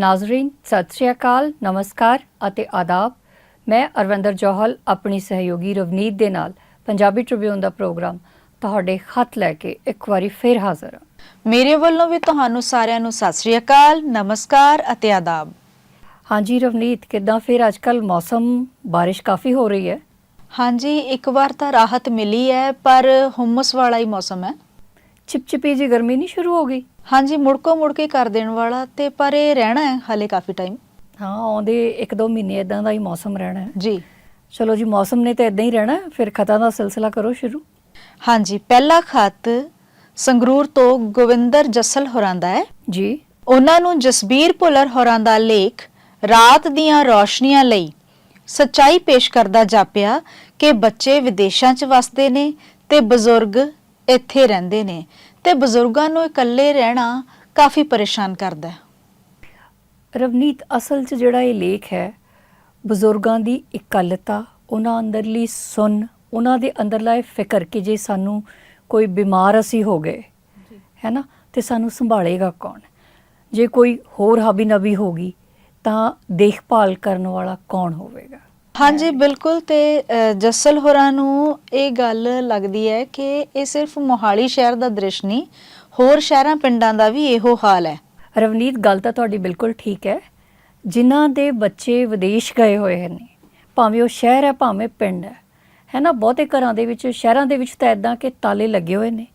ਨਾਜ਼ਰੀਨ ਸਤਿ ਸ਼੍ਰੀ ਅਕਾਲ ਨਮਸਕਾਰ ਅਤੇ ਆਦਾਬ। ਮੈਂ ਅਰਵਿੰਦਰ ਜੋਹਲ ਆਪਣੀ ਸਹਿਯੋਗੀ ਰਵਨੀਤ ਦੇ ਨਾਲ ਪੰਜਾਬੀ ਟ੍ਰਿਬਿਊਨ ਦਾ ਪ੍ਰੋਗਰਾਮ ਤੁਹਾਡੇ ਖਤ ਲੈ ਕੇ ਇੱਕ ਵਾਰੀ ਫੇਰ ਹਾਜ਼ਰ ਹਾਂ। ਮੇਰੇ ਵੱਲੋਂ ਵੀ ਤੁਹਾਨੂੰ ਸਾਰਿਆਂ ਨੂੰ ਸਤਿ ਸ੍ਰੀ ਅਕਾਲ ਨਮਸਕਾਰ ਅਤੇ ਆਦਾਬ। ਹਾਂਜੀ ਰਵਨੀਤ ਕਿਦਾਂ ਫੇਰ ਅੱਜਕੱਲ ਮੌਸਮ? ਬਾਰਿਸ਼ ਕਾਫੀ ਹੋ ਰਹੀ ਹੈ। ਹਾਂਜੀ ਇੱਕ ਵਾਰ ਤਾਂ ਰਾਹਤ ਮਿਲੀ ਹੈ ਪਰ ਹੁਮਸ ਵਾਲਾ ਹੀ ਮੌਸਮ ਹੈ। ਚਿਪਚਿਪੀ ਜੀ ਗਰਮੀ ਨਹੀਂ ਸ਼ੁਰੂ ਹੋ ਗਈ? ਹਾਂਜੀ ਮੁੜਕੋ ਮੁੜ ਕੇ ਕਰ ਦੇਣ ਵਾਲਾ ਤੇ ਪਰ ਇਹ ਰਹਿਣਾ ਹੈ ਹਾਲੇ ਕਾਫੀ ਟਾਈਮ ਹਾਂ ਆਉਂਦੇ 1-2 ਮਹੀਨੇ ਇਦਾਂ ਦਾ ਹੀ ਮੌਸਮ ਰਹਿਣਾ ਹੈ। ਜੀ। ਚਲੋ ਜੀ ਮੌਸਮ ਨੇ ਤਾਂ ਇਦਾਂ ਹੀ ਰਹਿਣਾ ਫਿਰ ਖਤਾਂ ਦਾ ਸਿਲਸਿਲਾ ਕਰੋ ਸ਼ੁਰੂ। ਹਾਂਜੀ ਪਹਿਲਾ ਖਤ ਸੰਗਰੂਰ ਤੋਂ ਗੋਵਿੰਦਰ ਜੱਸਲ ਹੋਰਾਂ ਦਾ ਹੈ। ਜੀ। ਉਹਨਾਂ ਨੂੰ ਜਸਬੀਰ ਭੁੱਲਰ ਹੋਰਾਂ ਦਾ ਲੇਖ ਰਾਤ ਦੀਆਂ ਰੌਸ਼ਨੀਆਂ ਲਈ ਸੱਚਾਈ ਪੇਸ਼ ਕਰਦਾ ਜਾਪਿਆ ਕਿ ਬੱਚੇ ਵਿਦੇਸ਼ਾਂ 'ਚ ਵਸਦੇ ਨੇ ਤੇ ਬਜ਼ੁਰਗ ਇੱਥੇ ਰਹਿੰਦੇ ਨੇ। ਤੇ ਬਜ਼ੁਰਗਾਂ ਨੂੰ ਇਕੱਲੇ ਰਹਿਣਾ ਕਾਫੀ ਪਰੇਸ਼ਾਨ ਕਰਦਾ ਹੈ। ਰਵਨੀਤ ਅਸਲ 'ਚ ਜਿਹੜਾ ਇਹ ਲੇਖ ਹੈ ਬਜ਼ੁਰਗਾਂ ਦੀ ਇਕੱਲਤਾ ਉਹਨਾਂ ਅੰਦਰਲੀ ਸੁਨ ਉਹਨਾਂ ਦੇ ਅੰਦਰਲਾ ਇਹ ਫਿਕਰ ਕਿ ਜੇ ਸਾਨੂੰ ਕੋਈ ਬਿਮਾਰ ਅਸੀਂ ਹੋ ਗਏ ਹੈ ਨਾ ਤੇ ਸਾਨੂੰ ਸੰਭਾਲੇਗਾ ਕੌਣ? ਜੇ ਕੋਈ ਹੋਰ ਹਾਬੀ ਨਬੀ ਹੋਗੀ ਤਾਂ ਦੇਖਭਾਲ ਕਰਨ ਵਾਲਾ ਕੌਣ ਹੋਵੇਗਾ? ਹਾਂਜੀ, ਬਿਲਕੁਲ ਤੇ ਜੱਸਲ ਹੋਰਾਂ ਨੂੰ ਇਹ ਗੱਲ ਲੱਗਦੀ ਹੈ ਕਿ ਇਹ ਸਿਰਫ ਮੋਹਾਲੀ ਸ਼ਹਿਰ ਦਾ ਦ੍ਰਿਸ਼ ਨਹੀਂ, ਹੋਰ ਸ਼ਹਿਰਾਂ ਪਿੰਡਾਂ ਦਾ ਵੀ ਇਹੋ ਹਾਲ ਹੈ। ਰਵਨੀਤ, ਗੱਲ ਤਾਂ ਤੁਹਾਡੀ ਬਿਲਕੁਲ ਠੀਕ ਹੈ। ਜਿਨ੍ਹਾਂ ਦੇ ਬੱਚੇ ਵਿਦੇਸ਼ ਗਏ ਹੋਏ ਨੇ ਭਾਵੇਂ ਉਹ ਸ਼ਹਿਰ ਹੈ, ਭਾਵੇਂ ਪਿੰਡ ਹੈ ਹੈ ਨਾ ਬਹੁਤੇ ਘਰਾਂ ਦੇ ਵਿੱਚ, ਸ਼ਹਿਰਾਂ ਦੇ ਵਿੱਚ ਤਾਂ ਇਦਾਂ ਕਿ ਤਾਲੇ ਲੱਗੇ ਹੋਏ ਨੇ।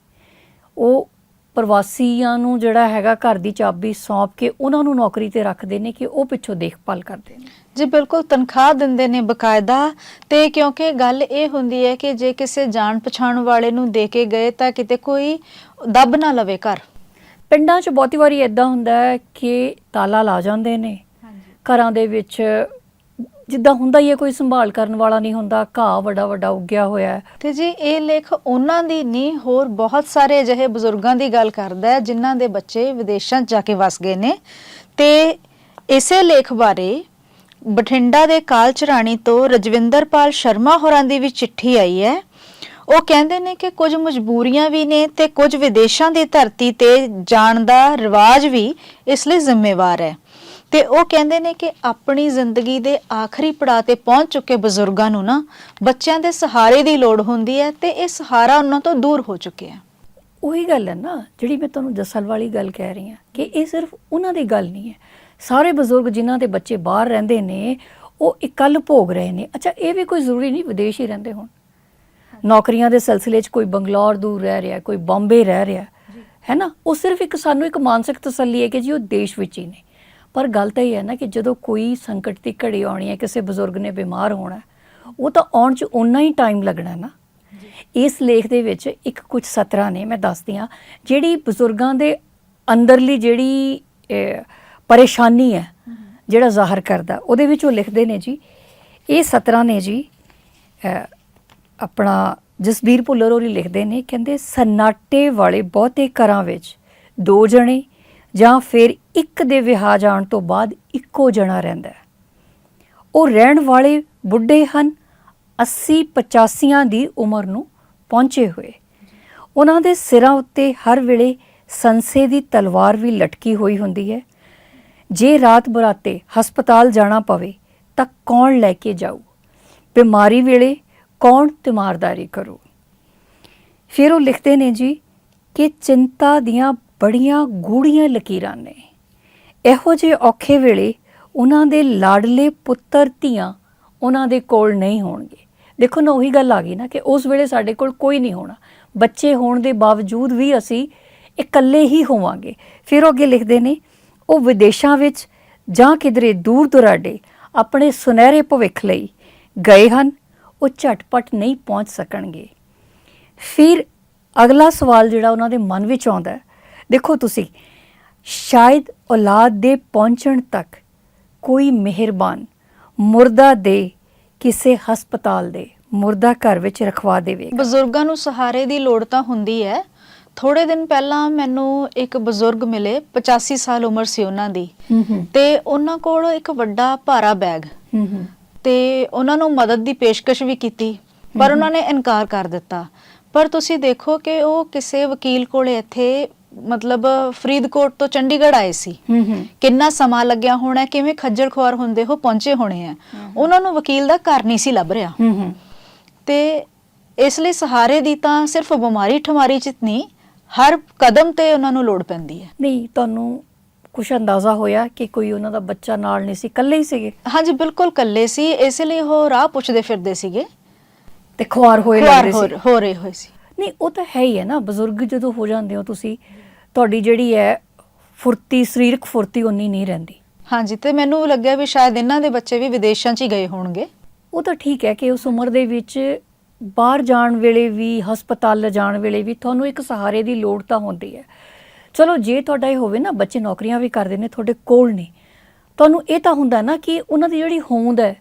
ਉਹ ਪ੍ਰਵਾਸੀਆਂ ਨੂੰ ਜਿਹੜਾ ਹੈਗਾ ਘਰ ਦੀ ਚਾਬੀ ਸੌਂਪ ਕੇ ਉਹਨਾਂ ਨੂੰ ਨੌਕਰੀ ਤੇ ਰੱਖਦੇ ਨੇ ਕਿ ਉਹ ਪਿੱਛੋਂ ਦੇਖਭਾਲ ਕਰਦੇ ਨੇ। ਜੀ ਬਿਲਕੁਲ ਤਨਖਾਹ ਦਿੰਦੇ ਨੇ ਬਕਾਇਦਾ ਤੇ ਕਿਉਂਕਿ ਗੱਲ ਇਹ ਹੁੰਦੀ ਹੈ ਕਿ ਜੇ ਕਿਸੇ ਜਾਣ ਪਛਾਣ ਵਾਲੇ ਨੂੰ ਦੇ ਕੇ ਗਏ ਤਾਂ ਕਿਤੇ ਕੋਈ ਦੱਬ ਨਾ ਲਵੇ ਘਰ। ਪਿੰਡਾਂ 'ਚ ਬਹੁਤੀ ਵਾਰੀ ਇਦਾਂ ਹੁੰਦਾ ਹੈ ਕਿ ਤਾਲਾ ਲਾ ਜਾਂਦੇ ਨੇ। ਘਰਾਂ ਦੇ ਵਿੱਚ ਜਿੱਦਾਂ ਹੁੰਦਾ ਹੀ ਹੈ ਕੋਈ ਸੰਭਾਲ ਕਰਨ ਵਾਲਾ ਨਹੀਂ ਹੁੰਦਾ ਘਾਹ ਵੱਡਾ ਵੱਡਾ ਉੱਗਿਆ ਹੋਇਆ ਹੈ। ਤੇ ਜੀ ਇਹ ਲੇਖ ਉਹਨਾਂ ਦੀ ਨਹੀਂ ਹੋਰ ਬਹੁਤ ਸਾਰੇ ਅਜਿਹੇ ਬਜ਼ੁਰਗਾਂ ਦੀ ਗੱਲ ਕਰਦਾ ਹੈ ਜਿਨ੍ਹਾਂ ਦੇ ਬੱਚੇ ਵਿਦੇਸ਼ਾਂ 'ਚ ਜਾ ਕੇ ਵਸ ਗਏ ਨੇ। ਤੇ ਇਸੇ ਲੇਖ ਬਾਰੇ ਬਠਿੰਡਾ ਦੇ ਕਾਲਚਰਾਣੀ ਤੋਂ ਰਜਵਿੰਦਰਪਾਲ ਸ਼ਰਮਾ ਹੋਰਾਂ ਦੀ ਵੀ ਚਿੱਠੀ ਆਈ ਹੈ। ਉਹ ਕਹਿੰਦੇ ਨੇ ਕਿ ਕੁਝ ਮਜਬੂਰੀਆਂ ਵੀ ਨੇ ਤੇ ਕੁਝ ਵਿਦੇਸ਼ਾਂ ਦੀ ਧਰਤੀ ਤੇ ਜਾਣ ਦਾ ਰਿਵਾਜ ਵੀ ਇਸ ਲਈ ਜ਼ਿੰਮੇਵਾਰ ਹੈ। ਤੇ ਉਹ ਕਹਿੰਦੇ ਨੇ ਕਿ ਆਪਣੀ ਜ਼ਿੰਦਗੀ ਦੇ ਆਖਰੀ ਪੜਾਅ ਤੇ ਪਹੁੰਚ ਚੁੱਕੇ ਬਜ਼ੁਰਗਾਂ ਨੂੰ ਨਾ ਬੱਚਿਆਂ ਦੇ ਸਹਾਰੇ ਦੀ ਲੋੜ ਹੁੰਦੀ ਹੈ ਤੇ ਇਹ ਸਹਾਰਾ ਉਹਨਾਂ ਤੋਂ ਦੂਰ ਹੋ ਚੁੱਕਿਆ ਹੈ। ਉਹੀ ਗੱਲ ਹੈ ਨਾ ਜਿਹੜੀ ਮੈਂ ਤੁਹਾਨੂੰ ਜਸਲ ਵਾਲੀ ਗੱਲ ਕਹਿ ਰਹੀ ਹਾਂ ਕਿ ਇਹ ਸਿਰਫ ਉਹਨਾਂ ਦੀ ਗੱਲ ਨਹੀਂ ਹੈ। ਸਾਰੇ ਬਜ਼ੁਰਗ ਜਿਨ੍ਹਾਂ ਦੇ ਬੱਚੇ ਬਾਹਰ ਰਹਿੰਦੇ ਨੇ ਉਹ ਇਕੱਲ ਭੋਗ ਰਹੇ ਨੇ। ਅੱਛਾ ਇਹ ਵੀ ਕੋਈ ਜ਼ਰੂਰੀ ਨਹੀਂ ਵਿਦੇਸ਼ ਹੀ ਰਹਿੰਦੇ ਹੋਣ। ਨੌਕਰੀਆਂ ਦੇ ਸਿਲਸਿਲੇ 'ਚ ਕੋਈ ਬੰਗਲੌਰ ਦੂਰ ਰਹਿ ਰਿਹਾ ਕੋਈ ਬੰਬੇ ਰਹਿ ਰਿਹਾ ਹੈ ਨਾ? ਉਹ ਸਿਰਫ ਇੱਕ ਸਾਨੂੰ ਇੱਕ ਮਾਨਸਿਕ ਤਸੱਲੀ ਹੈ ਕਿ ਜੀ ਉਹ ਦੇਸ਼ ਵਿੱਚ ਹੀ ਨੇ। ਪਰ ਗੱਲ ਤਾਂ ਇਹ ਹੈ ਨਾ ਕਿ ਜਦੋਂ ਕੋਈ ਸੰਕਟ ਦੀ ਘੜੀ ਆਉਣੀ ਹੈ ਕਿਸੇ ਬਜ਼ੁਰਗ ਨੇ ਬਿਮਾਰ ਹੋਣਾ ਉਹ ਤਾਂ ਆਉਣ 'ਚ ਉਨਾ ਹੀ ਟਾਈਮ ਲੱਗਣਾ ਨਾ। ਇਸ ਲੇਖ ਦੇ ਵਿੱਚ ਇੱਕ ਕੁਝ ਸਤਰਾਂ ਨੇ ਮੈਂ ਦੱਸਦੀ ਹਾਂ ਜਿਹੜੀ ਬਜ਼ੁਰਗਾਂ ਦੇ ਅੰਦਰਲੀ ਜਿਹੜੀ ਪਰੇਸ਼ਾਨੀ ਹੈ ਜਿਹੜਾ ਜ਼ਾਹਰ ਕਰਦਾ। ਉਹਦੇ ਵਿੱਚ ਉਹ ਲਿਖਦੇ ਨੇ ਜੀ, ਇਹ ਸਤਰਾਂ ਨੇ ਜੀ ਆਪਣਾ ਜਸਬੀਰ ਭੁੱਲਰ ਹੋਰੀ ਲਿਖਦੇ ਨੇ, ਕਹਿੰਦੇ ਸਨਾਟੇ ਵਾਲੇ ਬਹੁਤੇ ਘਰਾਂ ਵਿੱਚ ਦੋ ਜਣੇ ਜਾਂ ਫਿਰ ਇੱਕ ਦੇ ਵਿਆਹ ਜਾਣ ਤੋਂ ਬਾਅਦ ਇੱਕੋ ਜਣਾ ਰਹਿੰਦਾ ਹੈ। ਉਹ ਰਹਿਣ ਵਾਲੇ ਬੁੱਢੇ ਹਨ 80 85 ਦੀ ਉਮਰ ਨੂੰ ਪਹੁੰਚੇ ਹੋਏ। ਉਹਨਾਂ ਦੇ ਸਿਰਾਂ ਉੱਤੇ ਹਰ ਵੇਲੇ ਸੰਸੇ ਦੀ ਤਲਵਾਰ ਵੀ ਲਟਕੀ ਹੋਈ ਹੁੰਦੀ ਹੈ। ਜੇ ਰਾਤ ਬਰਾਤੇ ਹਸਪਤਾਲ ਜਾਣਾ ਪਵੇ ਤਾਂ ਕੌਣ ਲੈ ਕੇ ਜਾਊ? ਬਿਮਾਰੀ ਵੇਲੇ ਕੌਣ ਤਿਮਾਰਦਾਰੀ ਕਰੂ? ਫਿਰ ਉਹ ਲਿਖਦੇ ਨੇ ਜੀ ਕਿ ਚਿੰਤਾ ਦੀਆਂ ਬੜੀਆਂ ਗੂੜੀਆਂ ਲਕੀਰਾਂ ਨੇ। ਇਹੋ ਜਿਹੇ ਔਖੇ ਵੇਲੇ ਉਹਨਾਂ ਦੇ ਲਾਡਲੇ ਪੁੱਤਰ ਧੀਆਂ ਉਹਨਾਂ ਦੇ ਕੋਲ ਨਹੀਂ ਹੋਣਗੇ। ਦੇਖੋ ਨਾ ਉਹੀ ਗੱਲ ਆ ਗਈ ਨਾ ਕਿ ਉਸ ਵੇਲੇ ਸਾਡੇ ਕੋਲ ਕੋਈ ਨਹੀਂ ਹੋਣਾ। ਬੱਚੇ ਹੋਣ ਦੇ ਬਾਵਜੂਦ ਵੀ ਅਸੀਂ ਇਕੱਲੇ ਹੀ ਹੋਵਾਂਗੇ। ਫਿਰ ਉਹ ਅੱਗੇ ਲਿਖਦੇ ਨੇ ਉਹ ਵਿਦੇਸ਼ਾਂ ਵਿੱਚ ਜਾਂ ਕਿਧਰੇ ਦੂਰ ਦੁਰਾਡੇ ਆਪਣੇ ਸੁਨਹਿਰੇ ਭਵਿੱਖ ਲਈ ਗਏ ਹਨ, ਉਹ ਝਟਪਟ ਨਹੀਂ ਪਹੁੰਚ ਸਕਣਗੇ। ਫਿਰ ਅਗਲਾ ਸਵਾਲ ਜਿਹੜਾ ਉਹਨਾਂ ਦੇ ਮਨ ਵਿੱਚ ਆਉਂਦਾ ਦੇਖੋ ਤੁਸੀਂ, ਸ਼ਾਇਦ ਔਲਾਦ ਦੇ ਪਹੁੰਚਣ ਤੱਕ ਕੋਈ ਮਿਹਰਬਾਨ ਮੁਰਦਾ ਦੇ ਕਿਸੇ ਹਸਪਤਾਲ ਦੇ, ਮੁਰਦਾ ਘਰ ਵਿੱਚ ਰਖਵਾ ਦੇਵੇ ਬਜ਼ੁਰਗਾਂ ਨੂੰ ਸਹਾਰੇ ਦੀ ਲੋੜ ਤਾਂ ਹੁੰਦੀ ਹੈ ਥੋੜੇ ਦਿਨ ਪਹਿਲਾਂ ਮੈਨੂੰ ਇੱਕ ਬਜ਼ੁਰਗ ਮਿਲੇ 85 ਸਾਲ ਉਮਰ ਸੀ ਉਹਨਾਂ ਦੀ। ਤੇ ਉਹਨਾਂ ਕੋਲ ਇੱਕ ਵੱਡਾ ਭਾਰਾ ਬੈਗ। ਤੇ ਉਹਨਾਂ ਨੂੰ ਮਦਦ ਦੀ ਪੇਸ਼ਕਸ਼ ਵੀ ਕੀਤੀ ਪਰ ਉਹਨਾਂ ਨੇ ਇਨਕਾਰ ਕਰ ਦਿੱਤਾ। ਪਰ ਤੁਸੀਂ ਦੇਖੋ ਕਿ ਉਹ ਕਿਸੇ ਵਕੀਲ ਕੋਲੇ ਇੱਥੇ ਮਤਲਬ ਫਰੀਦਕੋਟ ਤੋਂ ਚੰਡੀਗੜ੍ਹ ਆਏ ਸੀ। ਹੂੰ ਹੂੰ। ਕਿੰਨਾ ਸਮਾਂ ਲੱਗਿਆ ਹੋਣਾ ਕਿਵੇਂ ਖੱਜਲ ਖੁਆਰ ਹੁੰਦੇ ਹੋ ਪਹੁੰਚੇ ਹੋਣੇ ਆ। ਉਹਨਾਂ ਨੂੰ ਵਕੀਲ ਦਾ ਘਰ ਨਹੀਂ ਸੀ ਲੱਭ ਰਿਹਾ। ਹੂੰ ਹੂੰ। ਤੇ ਇਸ ਲਈ ਸਹਾਰੇ ਦੀ ਤਾਂ ਸਿਰਫ ਬਿਮਾਰੀ ਠਮਾਰੀ ਚ ਨਹੀਂ ਹਰ ਕਦਮ ਤੇ ਉਹਨਾਂ ਨੂੰ ਲੋੜ ਪੈਂਦੀ ਹੈ। ਨਹੀਂ ਤੁਹਾਨੂੰ ਕੁਛ ਅੰਦਾਜ਼ਾ ਹੋਇਆ ਕਿ ਕੋਈ ਉਹਨਾਂ ਦਾ ਬੱਚਾ ਨਾਲ ਨਹੀਂ ਸੀ? ਇਕੱਲੇ ਹੀ ਸੀਗੇ? ਹਾਂਜੀ ਬਿਲਕੁਲ ਕੱਲੇ ਸੀ। ਇਸ ਲਈ ਉਹ ਰਾਹ ਪੁੱਛਦੇ ਫਿਰਦੇ ਸੀਗੇ। ਤੇ ਖੁਆਰ ਹੋਏ ਲੱਗਦੇ ਸੀ? ਹੋ ਰਹੇ ਹੋਏ ਸੀ। ਨਹੀਂ ਉਹ ਤਾਂ ਹੈ ਹੀ ਹੈ ਨਾ। ਬਜ਼ੁਰਗ ਜਦੋਂ ਹੋ ਜਾਂਦੇ ਹੋ ਤੁਸੀਂ ਤੁਹਾਡੀ ਜਿਹੜੀ ਹੈ ਫੁਰਤੀ ਸਰੀਰਕ ਫੁਰਤੀ ਉਨੀ ਨਹੀਂ ਰਹਿੰਦੀ। ਹਾਂਜੀ ਤੇ ਮੈਨੂੰ ਲੱਗਿਆ ਵੀ ਸ਼ਾਇਦ ਇਹਨਾਂ ਦੇ ਬੱਚੇ ਵੀ ਵਿਦੇਸ਼ਾਂ 'ਚ ਹੀ ਗਏ ਹੋਣਗੇ। ਉਹ ਤਾਂ ਠੀਕ ਹੈ ਕਿ ਉਸ ਉਮਰ ਦੇ ਵਿੱਚ ਬਾਹਰ ਜਾਣ ਵੇਲੇ ਵੀ ਹਸਪਤਾਲ ਜਾਣ ਵੇਲੇ ਵੀ ਤੁਹਾਨੂੰ ਇੱਕ ਸਹਾਰੇ ਦੀ ਲੋੜ ਤਾਂ ਹੁੰਦੀ ਹੈ। ਚਲੋ ਜੇ ਤੁਹਾਡਾ ਇਹ ਹੋਵੇ ਨਾ ਬੱਚੇ ਨੌਕਰੀਆਂ ਵੀ ਕਰਦੇ ਨੇ ਤੁਹਾਡੇ ਕੋਲ ਨਹੀਂ ਤੁਹਾਨੂੰ ਇਹ ਤਾਂ ਹੁੰਦਾ ਨਾ ਕਿ ਉਹਨਾਂ ਦੀ ਜਿਹੜੀ ਹੋਂਦ ਹੈ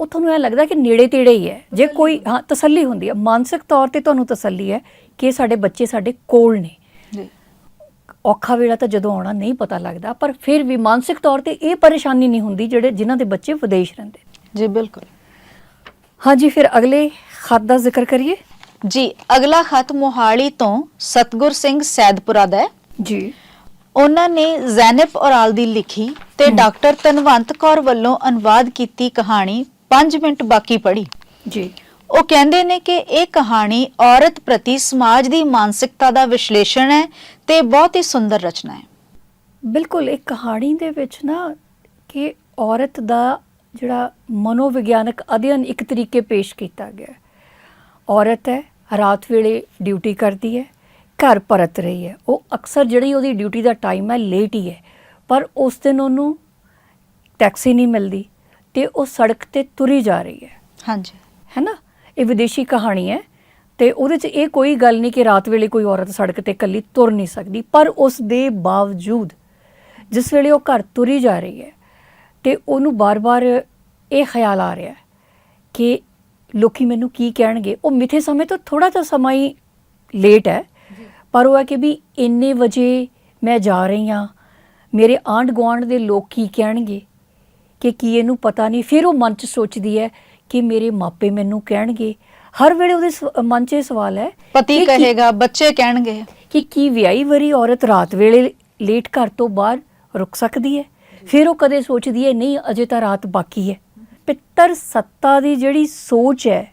ਉਹ ਤੁਹਾਨੂੰ ਇਹ ਲੱਗਦਾ ਕਿ ਨੇੜੇ ਤੇੜੇ ਹੀ ਹੈ। ਜੇ ਕੋਈ ਹਾਂ। ਤਸੱਲੀ ਹੁੰਦੀ ਹੈ। ਮਾਨਸਿਕ ਤੌਰ ਤੇ ਤੁਹਾਨੂੰ ਤਸੱਲੀ ਹੈ ਕਿ ਸਾਡੇ ਬੱਚੇ ਸਾਡੇ ਕੋਲ ਨੇ। ਔਖਾ ਵੇਲਾ ਤਾਂ ਜਦੋਂ ਆਉਣਾ ਨਹੀਂ ਪਤਾ ਲੱਗਦਾ ਪਰ ਫਿਰ ਵੀ ਮਾਨਸਿਕ ਤੌਰ ਤੇ ਇਹ ਪਰੇਸ਼ਾਨੀ ਨਹੀਂ ਹੁੰਦੀ ਜਿਹੜੇ ਜਿਨ੍ਹਾਂ ਦੇ ਬੱਚੇ ਵਿਦੇਸ਼ ਰਹਿੰਦੇ ਜੀ ਬਿਲਕੁਲ। ਹਾਂਜੀ ਫਿਰ ਅਗਲੇ ਖਤ ਦਾ ਜ਼ਿਕਰ ਕਰੀਏ। ਜੀ ਅਗਲਾ ਖਤ ਮੋਹਾਲੀ ਤੋਂ ਸਤਗੁਰ ਸਿੰਘ ਸੈਦਪੁਰਾ ਦਾ ਹੈ। ਜੀ। ਉਹਨਾਂ ਨੇ ਜ਼ੈਨਬ ਔਰਾਲ ਦੀ ਲਿਖੀ ਤੇ ਡਾਕਟਰ ਤਨਵੰਤ ਕੌਰ ਵੱਲੋਂ ਅਨੁਵਾਦ ਕੀਤੀ ਕਹਾਣੀ 5 ਮਿੰਟ ਬਾਕੀ ਪੜ੍ਹੀ। ਜੀ। ਉਹ ਕਹਿੰਦੇ ਨੇ ਕਿ ਇਹ ਕਹਾਣੀ ਔਰਤ ਪ੍ਰਤੀ ਸਮਾਜ ਦੀ ਮਾਨਸਿਕਤਾ ਦਾ ਵਿਸ਼ਲੇਸ਼ਣ ਹੈ ਤੇ ਬਹੁਤ ਹੀ ਸੁੰਦਰ ਰਚਨਾ ਹੈ। ਬਿਲਕੁਲ ਇੱਕ ਕਹਾਣੀ ਦੇ ਵਿੱਚ ਨਾ ਕਿ ਔਰਤ ਦਾ ਜਿਹੜਾ ਮਨੋਵਿਗਿਆਨਕ ਅਧਿਐਨ ਇੱਕ ਤਰੀਕੇ ਪੇਸ਼ ਕੀਤਾ ਗਿਆ। ਔਰਤ ਹੈ ਰਾਤ ਵੇਲੇ ਡਿਊਟੀ ਕਰਦੀ ਹੈ ਘਰ ਪਰਤ ਰਹੀ ਹੈ। ਉਹ ਅਕਸਰ ਜਿਹੜੀ ਉਹਦੀ ਡਿਊਟੀ ਦਾ ਟਾਈਮ ਹੈ ਲੇਟ ਹੀ ਹੈ। ਪਰ ਉਸ ਦਿਨ ਉਹਨੂੰ ਟੈਕਸੀ ਨਹੀਂ ਮਿਲਦੀ ਤੇ ਉਹ ਸੜਕ ਤੇ ਤੁਰੀ ਜਾ ਰਹੀ ਹੈ। ਹਾਂਜੀ। ਹੈ ਨਾ ਇਹ ਵਿਦੇਸ਼ੀ ਕਹਾਣੀ ਹੈ ਤੇ ਉਹਦੇ 'ਚ ਇਹ ਕੋਈ ਗੱਲ ਨਹੀਂ ਕਿ ਰਾਤ ਵੇਲੇ ਕੋਈ ਔਰਤ ਸੜਕ ਤੇ ਇਕੱਲੀ ਤੁਰ ਨਹੀਂ ਸਕਦੀ ਪਰ ਉਸ ਦੇ ਬਾਵਜੂਦ ਜਿਸ ਵੇਲੇ ਉਹ ਘਰ ਤੁਰੀ ਜਾ ਰਹੀ ਹੈ ਤੇ ਉਹਨੂੰ ਬਾਰ-ਬਾਰ ਇਹ ਖਿਆਲ ਆ ਰਿਹਾ ਕਿ ਲੋਕੀ ਮੈਨੂੰ ਕੀ ਕਹਿਣਗੇ। ਉਹ ਮਿੱਥੇ ਸਮੇਂ ਤੋਂ ਥੋੜਾ ਜਿਹਾ ਸਮਾਂ ਹੀ ਲੇਟ ਹੈ। ਪਰ ਉਹ ਹੈ ਕਿ ਵੀ ਇੰਨੇ ਵਜੇ ਮੈਂ ਜਾ ਰਹੀ ਹਾਂ ਮੇਰੇ ਆਂਢ ਗੁਆਂਢ ਦੇ ਲੋਕ ਕੀ ਕਹਿਣਗੇ ਕਿ ਕੀ ਇਹਨੂੰ ਪਤਾ ਨਹੀਂ। ਫਿਰ ਉਹ ਮਨ 'ਚ ਸੋਚਦੀ ਹੈ ਕਿ ਮੇਰੇ ਮਾਪੇ ਮੈਨੂੰ ਕਹਿਣਗੇ। ਹਰ ਵੇਲੇ ਉਹਦੇ ਮਨ 'ਚ ਇਹ ਸਵਾਲ ਹੈ ਪਤੀ ਕਹੇਗਾ ਬੱਚੇ ਕਹਿਣਗੇ। ਕਿ ਕੀ ਵਿਆਹੀ ਵਰੀ ਔਰਤ ਰਾਤ ਵੇਲੇ ਲੇਟ ਘਰ ਤੋਂ ਬਾਹਰ ਰੁਕ ਸਕਦੀ ਹੈ? ਫਿਰ ਉਹ ਕਦੇ ਸੋਚਦੀ ਹੈ, ਨਹੀਂ, ਅਜੇ ਤਾਂ ਰਾਤ ਬਾਕੀ ਹੈ। ਪਿੱਤਰ ਸੱਤਾ ਦੀ ਜਿਹੜੀ ਸੋਚ ਹੈ,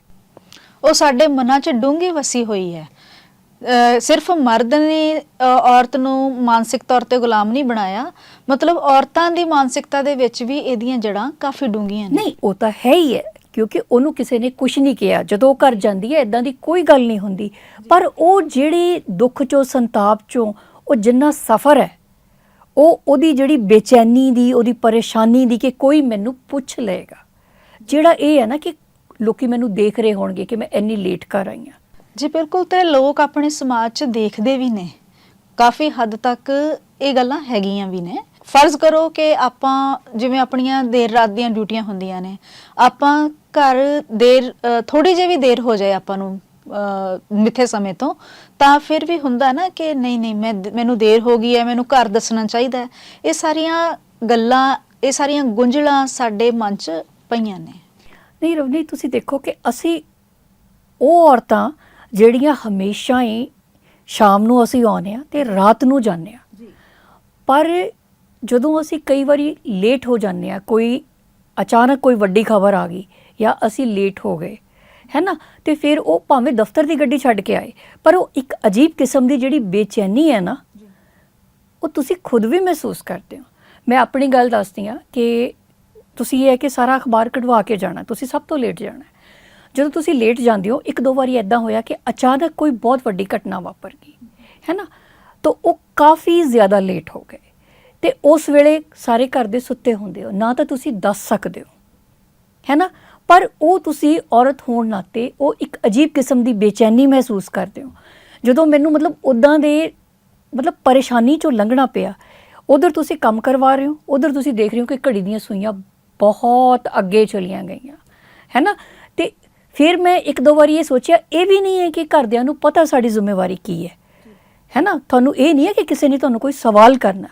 ਉਹ ਸਾਡੇ ਮਨਾਂ 'ਚ ਡੂੰਘੀ ਵਸੀ ਹੋਈ ਹੈ। ਸਿਰਫ ਮਰਦ ਨੇ ਔਰਤ ਨੂੰ ਮਾਨਸਿਕ ਤੌਰ ਤੇ ਗੁਲਾਮ ਨਹੀਂ ਬਣਾਇਆ। ਮਤਲਬ ਔਰਤਾਂ ਦੀ ਮਾਨਸਿਕਤਾ ਦੇ ਵਿੱਚ ਵੀ ਇਹਦੀਆਂ ਜੜਾਂ ਕਾਫੀ ਡੂੰਘੀਆਂ ਨੇ। ਨਹੀਂ, ਉਹ ਤਾਂ ਹੈ ਹੀ ਹੈ, ਕਿਉਂਕਿ ਉਹਨੂੰ ਕਿਸੇ ਨੇ ਕੁਝ ਨਹੀਂ ਕਿਹਾ। ਜਦੋਂ ਉਹ ਘਰ ਜਾਂਦੀ ਹੈ ਇਦਾਂ ਦੀ ਕੋਈ ਗੱਲ ਨਹੀਂ ਹੁੰਦੀ। ਪਰ ਉਹ ਜਿਹੜੇ ਦੁੱਖ ਚੋਂ, ਸੰਤਾਪ ਚੋਂ, ਉਹ ਜਿੰਨਾ ਸਫਰ ਹੈ ਉਹ ਉਹਦੀ ਜਿਹੜੀ ਬੇਚੈਨੀ ਦੀ, ਉਹਦੀ ਪਰੇਸ਼ਾਨੀ ਦੀ ਕਿ ਕੋਈ ਮੈਨੂੰ ਪੁੱਛ ਲਏਗਾ। ਜਿਹੜਾ ਇਹ ਹੈ ਨਾ ਕਿ ਲੋਕੀ ਮੈਨੂੰ ਦੇਖ ਰਹੇ ਹੋਣਗੇ ਕਿ ਮੈਂ ਇੰਨੀ ਲੇਟ ਕਰ ਆਈ ਹਾਂ। ਜੀ, ਬਿਲਕੁਲ ਤੇ ਲੋਕ ਆਪਣੇ ਸਮਾਜ 'ਚ ਦੇਖਦੇ ਵੀ ਨੇ। ਕਾਫੀ ਹੱਦ ਤੱਕ ਇਹ ਗੱਲਾਂ ਹੈਗੀਆਂ ਵੀ ਨੇ। ਫਰਜ਼ ਕਰੋ ਕਿ ਆਪਾਂ ਜਿਵੇਂ ਆਪਣੀਆਂ ਦੇਰ ਰਾਤ ਦੀਆਂ ਡਿਊਟੀਆਂ ਹੁੰਦੀਆਂ ਨੇ, ਆਪਾਂ ਘਰ ਦੇਰ ਥੋੜੀ ਜਿਹੀ ਵੀ ਦੇਰ ਹੋ ਜਾਏ ਆਪਾਂ ਨੂੰ ਮਿੱਥੇ ਸਮੇਂ ਤੋਂ ਤਾਂ ਫਿਰ ਵੀ ਹੁੰਦਾ ਨਾ ਕਿ ਨਹੀਂ ਨਹੀਂ ਮੈਂ ਮੈਨੂੰ ਦੇਰ ਹੋ ਗਈ ਹੈ ਮੈਨੂੰ ਘਰ ਦੱਸਣਾ ਚਾਹੀਦਾ ਹੈ। ਇਹ ਸਾਰੀਆਂ ਗੱਲਾਂ ਇਹ ਸਾਰੀਆਂ ਗੁੰਝਲਾਂ ਸਾਡੇ ਮਨ 'ਚ ਪਈਆਂ ਨੇ। ਨਹੀਂ ਰਵਨੀ ਤੁਸੀਂ ਦੇਖੋ ਕਿ ਅਸੀਂ ਉਹ ਔਰਤਾਂ ਜਿਹੜੀਆਂ ਹਮੇਸ਼ਾ ਹੀ ਸ਼ਾਮ ਨੂੰ ਅਸੀਂ ਆਉਂਦੇ ਆ ਤੇ ਰਾਤ ਨੂੰ ਜਾਂਦੇ ਆ ਪਰ ਜਦੋਂ ਅਸੀਂ ਕਈ ਵਾਰੀ ਲੇਟ ਹੋ ਜਾਂਦੇ ਆ ਕੋਈ ਅਚਾਨਕ ਕੋਈ ਵੱਡੀ ਖਬਰ ਆ ਗਈ ਜਾਂ ਅਸੀਂ ਲੇਟ ਹੋ ਗਏ ਹੈ ਨਾ ਤੇ ਫਿਰ ਉਹ ਭਾਵੇਂ ਦਫ਼ਤਰ ਦੀ ਗੱਡੀ ਛੱਡ ਕੇ ਆਏ ਪਰ ਉਹ ਇੱਕ ਅਜੀਬ ਕਿਸਮ ਦੀ ਜਿਹੜੀ ਬੇਚੈਨੀ ਹੈ ਨਾ ਉਹ ਤੁਸੀਂ ਖੁਦ ਵੀ ਮਹਿਸੂਸ ਕਰਦੇ ਹੋ। ਮੈਂ ਆਪਣੀ ਗੱਲ ਦੱਸਦੀ ਹਾਂ ਕਿ ਤੁਸੀਂ ਇਹ ਹੈ ਕਿ ਸਾਰਾ ਅਖਬਾਰ ਕਢਵਾ ਕੇ ਜਾਣਾ ਤੁਸੀਂ ਸਭ ਤੋਂ ਲੇਟ ਜਾਣਾ। ਜਦੋਂ ਤੁਸੀਂ ਲੇਟ ਜਾਂਦੇ ਹੋ ਇੱਕ ਦੋ ਵਾਰੀ ਐਦਾਂ ਹੋਇਆ ਕਿ ਅਚਾਨਕ ਕੋਈ ਬਹੁਤ ਵੱਡੀ ਘਟਨਾ ਵਾਪਰ ਗਈ ਹੈ ਨਾ ਤਾਂ ਉਹ ਕਾਫੀ ਜ਼ਿਆਦਾ ਲੇਟ ਹੋ ਗਏ। ਤੇ ਉਸ ਵੇਲੇ ਸਾਰੇ ਘਰ ਦੇ ਸੁੱਤੇ ਹੁੰਦੇ ਹੋ ਨਾ ਤਾਂ ਤੁਸੀਂ ਦੱਸ ਸਕਦੇ ਹੋ ਹੈ ਨਾ ਪਰ ਉਹ ਤੁਸੀਂ ਔਰਤ ਹੋਣ ਨਾਤੇ ਉਹ ਇੱਕ ਅਜੀਬ ਕਿਸਮ ਦੀ ਬੇਚੈਨੀ ਮਹਿਸੂਸ ਕਰਦੇ ਹੋ। ਜਦੋਂ ਮੈਨੂੰ ਮਤਲਬ ਉਦਾਂ ਦੇ ਮਤਲਬ ਪਰੇਸ਼ਾਨੀ ਚੋਂ ਲੰਘਣਾ ਪਿਆ, ਉਧਰ ਤੁਸੀਂ ਕੰਮ ਕਰਵਾ ਰਹੇ ਹੋ, ਉਧਰ ਤੁਸੀਂ ਦੇਖ ਰਹੇ ਹੋ ਕਿ ਘੜੀ ਦੀਆਂ ਸੂਈਆਂ ਬਹੁਤ ਅੱਗੇ ਚਲੀਆਂ ਗਈਆਂ ਹੈ ਨਾ ਤੇ ਫਿਰ ਮੈਂ ਇੱਕ ਦੋ ਵਾਰੀ ਇਹ ਸੋਚਿਆ, ਇਹ ਵੀ ਨਹੀਂ ਹੈ ਕਿ ਘਰਦਿਆਂ ਨੂੰ ਪਤਾ ਸਾਡੀ ਜ਼ਿੰਮੇਵਾਰੀ ਕੀ ਹੈ ਹੈ ਨਾ ਤੁਹਾਨੂੰ ਇਹ ਨਹੀਂ ਹੈ ਕਿ ਕਿਸੇ ਨੇ ਤੁਹਾਨੂੰ ਕੋਈ ਸਵਾਲ ਕਰਨਾ।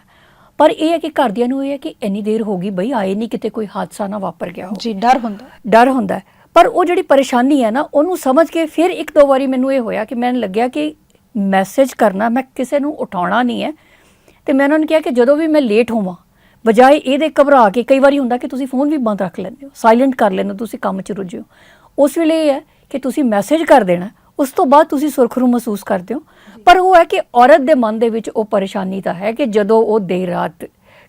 ਪਰ ਇਹ ਹੈ ਕਿ ਘਰਦਿਆਂ ਨੂੰ ਇਹ ਹੈ ਕਿ ਇੰਨੀ ਦੇਰ ਹੋ ਗਈ ਬਈ ਆਏ ਨਹੀਂ ਕਿਤੇ ਕੋਈ ਹਾਦਸਾ ਨਾ ਵਾਪਰ ਗਿਆ ਹੋ ਜੀ ਡਰ ਹੁੰਦਾ ਡਰ ਹੁੰਦਾ। ਪਰ ਉਹ ਜਿਹੜੀ ਪਰੇਸ਼ਾਨੀ ਹੈ ਨਾ ਉਹਨੂੰ ਸਮਝ ਕੇ ਫਿਰ ਇੱਕ ਦੋ ਵਾਰੀ ਮੈਨੂੰ ਇਹ ਹੋਇਆ ਕਿ ਮੈਨੂੰ ਲੱਗਿਆ ਕਿ ਮੈਸੇਜ ਕਰਨਾ ਮੈਂ ਕਿਸੇ ਨੂੰ ਉਠਾਉਣਾ ਨਹੀਂ ਹੈ। ਤੇ ਮੈਂ ਉਹਨਾਂ ਨੂੰ ਕਿਹਾ ਕਿ ਜਦੋਂ ਵੀ ਮੈਂ ਲੇਟ ਹੋਵਾਂ ਬਜਾਏ ਇਹਦੇ ਘਬਰਾ ਕੇ ਕਈ ਵਾਰੀ ਹੁੰਦਾ ਕਿ ਤੁਸੀਂ ਫੋਨ ਵੀ ਬੰਦ ਰੱਖ ਲੈਂਦੇ ਹੋ ਸਾਇਲੈਂਟ ਕਰ ਲੈਂਦੇ ਹੋ ਤੁਸੀਂ ਕੰਮ 'ਚ ਰੁੱਝੇ ਹੋ। ਉਸ ਵੇਲੇ ਇਹ ਹੈ ਕਿ ਤੁਸੀਂ ਮੈਸੇਜ ਕਰ ਦੇਣਾ ਉਸ ਤੋਂ ਬਾਅਦ ਤੁਸੀਂ ਸੁਰਖਰੂ ਮਹਿਸੂਸ ਕਰਦੇ ਹੋ। ਪਰ ਉਹ ਹੈ ਕਿ ਔਰਤ ਦੇ ਮਨ ਦੇ ਵਿੱਚ ਉਹ ਪਰੇਸ਼ਾਨੀ ਤਾਂ ਹੈ ਕਿ ਜਦੋਂ ਉਹ ਦੇਰ ਰਾਤ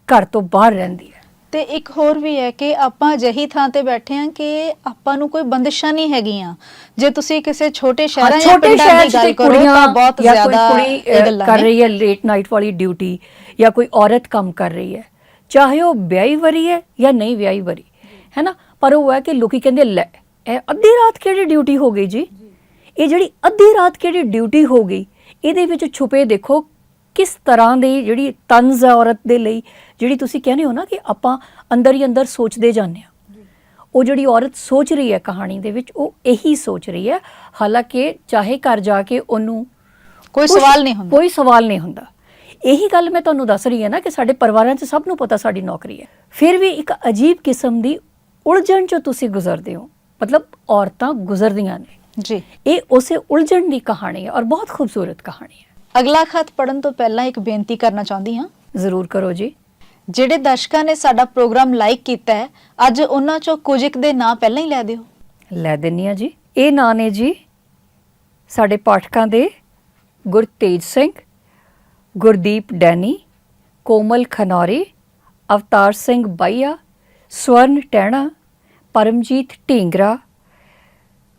ਘਰ ਤੋਂ ਬਾਹਰ ਰਹਿੰਦੀ ਹੈ। ਤੇ ਇੱਕ ਹੋਰ ਵੀ ਹੈ ਕਿ ਆਪਾਂ ਅਜਿਹੀ ਥਾਂ ਤੇ ਬੈਠੇ ਹਾਂ ਕਿ ਆਪਾਂ ਨੂੰ ਕੋਈ ਬੰਦਿਸ਼ਾਂ ਨਹੀਂ ਹੈਗੀਆਂ। ਜੇ ਤੁਸੀਂ ਕਿਸੇ ਛੋਟੇ ਸ਼ਹਿਰਾਂ ਜਾਂ ਪਿੰਡਾਂ ਦੀ ਗੱਲ ਕਰੋ ਤਾਂ ਬਹੁਤ ਜ਼ਿਆਦਾ ਇਹ ਗੱਲਾਂ ਕਰ ਰਹੀ ਹੈ ਲੇਟ ਨਾਈਟ ਵਾਲੀ ਡਿਊਟੀ ਜਾਂ ਕੋਈ ਔਰਤ ਕੰਮ ਕਰ ਰਹੀ ਹੈ। ਚਾਹੇ ਉਹ ਵਿਆਹੀ ਵਰੀ ਹੈ ਜਾਂ ਨਹੀਂ ਵਿਆਹੀ ਵਰੀ ਹੈ ਨਾ? ਪਰ ਉਹ ਹੈ ਕਿ ਲੋਕੀ ਕਹਿੰਦੇ ਲੈ ਇਹ ਅੱਧੀ ਰਾਤ ਕਿਹੜੀ ਡਿਊਟੀ ਹੋ ਗਈ ਜੀ? ਇਹ ਜਿਹੜੀ ਅੱਧੀ ਰਾਤ ਕਿਹੜੀ ਡਿਊਟੀ ਹੋ ਗਈ ਇਹਦੇ ਵਿੱਚ ਛੁਪੇ ਦੇਖੋ ਕਿਸ ਤਰ੍ਹਾਂ ਦੀ ਜਿਹੜੀ ਤੰਜ਼ ਹੈ ਔਰਤ ਦੇ ਲਈ ਜਿਹੜੀ ਤੁਸੀਂ ਕਹਿੰਦੇ ਹੋ ਨਾ ਕਿ ਆਪਾਂ ਅੰਦਰ ਹੀ ਅੰਦਰ ਸੋਚਦੇ ਜਾਂਦੇ ਹਾਂ। ਉਹ ਜਿਹੜੀ ਔਰਤ ਸੋਚ ਰਹੀ ਹੈ ਕਹਾਣੀ ਦੇ ਵਿੱਚ ਉਹ ਇਹੀ ਸੋਚ ਰਹੀ ਹੈ। ਹਾਲਾਂਕਿ ਚਾਹੇ ਘਰ ਜਾ ਕੇ ਉਹਨੂੰ ਕੋਈ ਸਵਾਲ ਨਹੀਂ ਹੁੰਦਾ। ਕੋਈ ਸਵਾਲ ਨਹੀਂ ਹੁੰਦਾ। ਇਹੀ ਗੱਲ ਮੈਂ ਤੁਹਾਨੂੰ ਦੱਸ ਰਹੀ ਹਾਂ ਨਾ ਕਿ ਸਾਡੇ ਪਰਿਵਾਰਾਂ 'ਚ ਸਭ ਨੂੰ ਪਤਾ ਸਾਡੀ ਨੌਕਰੀ ਹੈ। ਫਿਰ ਵੀ ਇੱਕ ਅਜੀਬ ਕਿਸਮ ਦੀ ਉਲਝਣ 'ਚੋਂ ਤੁਸੀਂ ਗੁਜ਼ਰਦੇ ਹੋ। ਮਤਲਬ ਔਰਤਾਂ ਗੁਜ਼ਰਦੀਆਂ ਨੇ। ਜੀ। ਇਹ ਉਸੇ ਉਲਝਣ ਦੀ ਕਹਾਣੀ ਹੈ ਔਰ ਬਹੁਤ ਖੂਬਸੂਰਤ ਕਹਾਣੀ ਹੈ। ਅਗਲਾ ਖਤ ਪੜਨ ਤੋਂ ਪਹਿਲਾਂ ਇੱਕ ਬੇਨਤੀ ਕਰਨਾ ਚਾਹੁੰਦੀ ਹਾਂ। ਜ਼ਰੂਰ ਕਰੋ ਜੀ। ਜਿਹੜੇ ਦਰਸ਼ਕਾਂ ਨੇ ਸਾਡਾ ਪ੍ਰੋਗਰਾਮ ਲਾਈਕ ਕੀਤਾ ਹੈ ਅੱਜ ਉਹਨਾਂ ਚੋਂ ਕੁਝ ਇੱਕ ਦੇ ਨਾਂ ਪਹਿਲਾਂ ਹੀ ਲੈ ਦਿਓ। ਲੈ ਦਿੰਨੀ ਆ ਜੀ। ਇਹ ਨਾਂ ਨੇ ਜੀ ਸਾਡੇ ਪਾਠਕਾਂ ਦੇ Gurtej Singh Gurdeep Danny Komal Khanauri Avtar Singh Baiya Swaran Tehna Paramjit Dhingra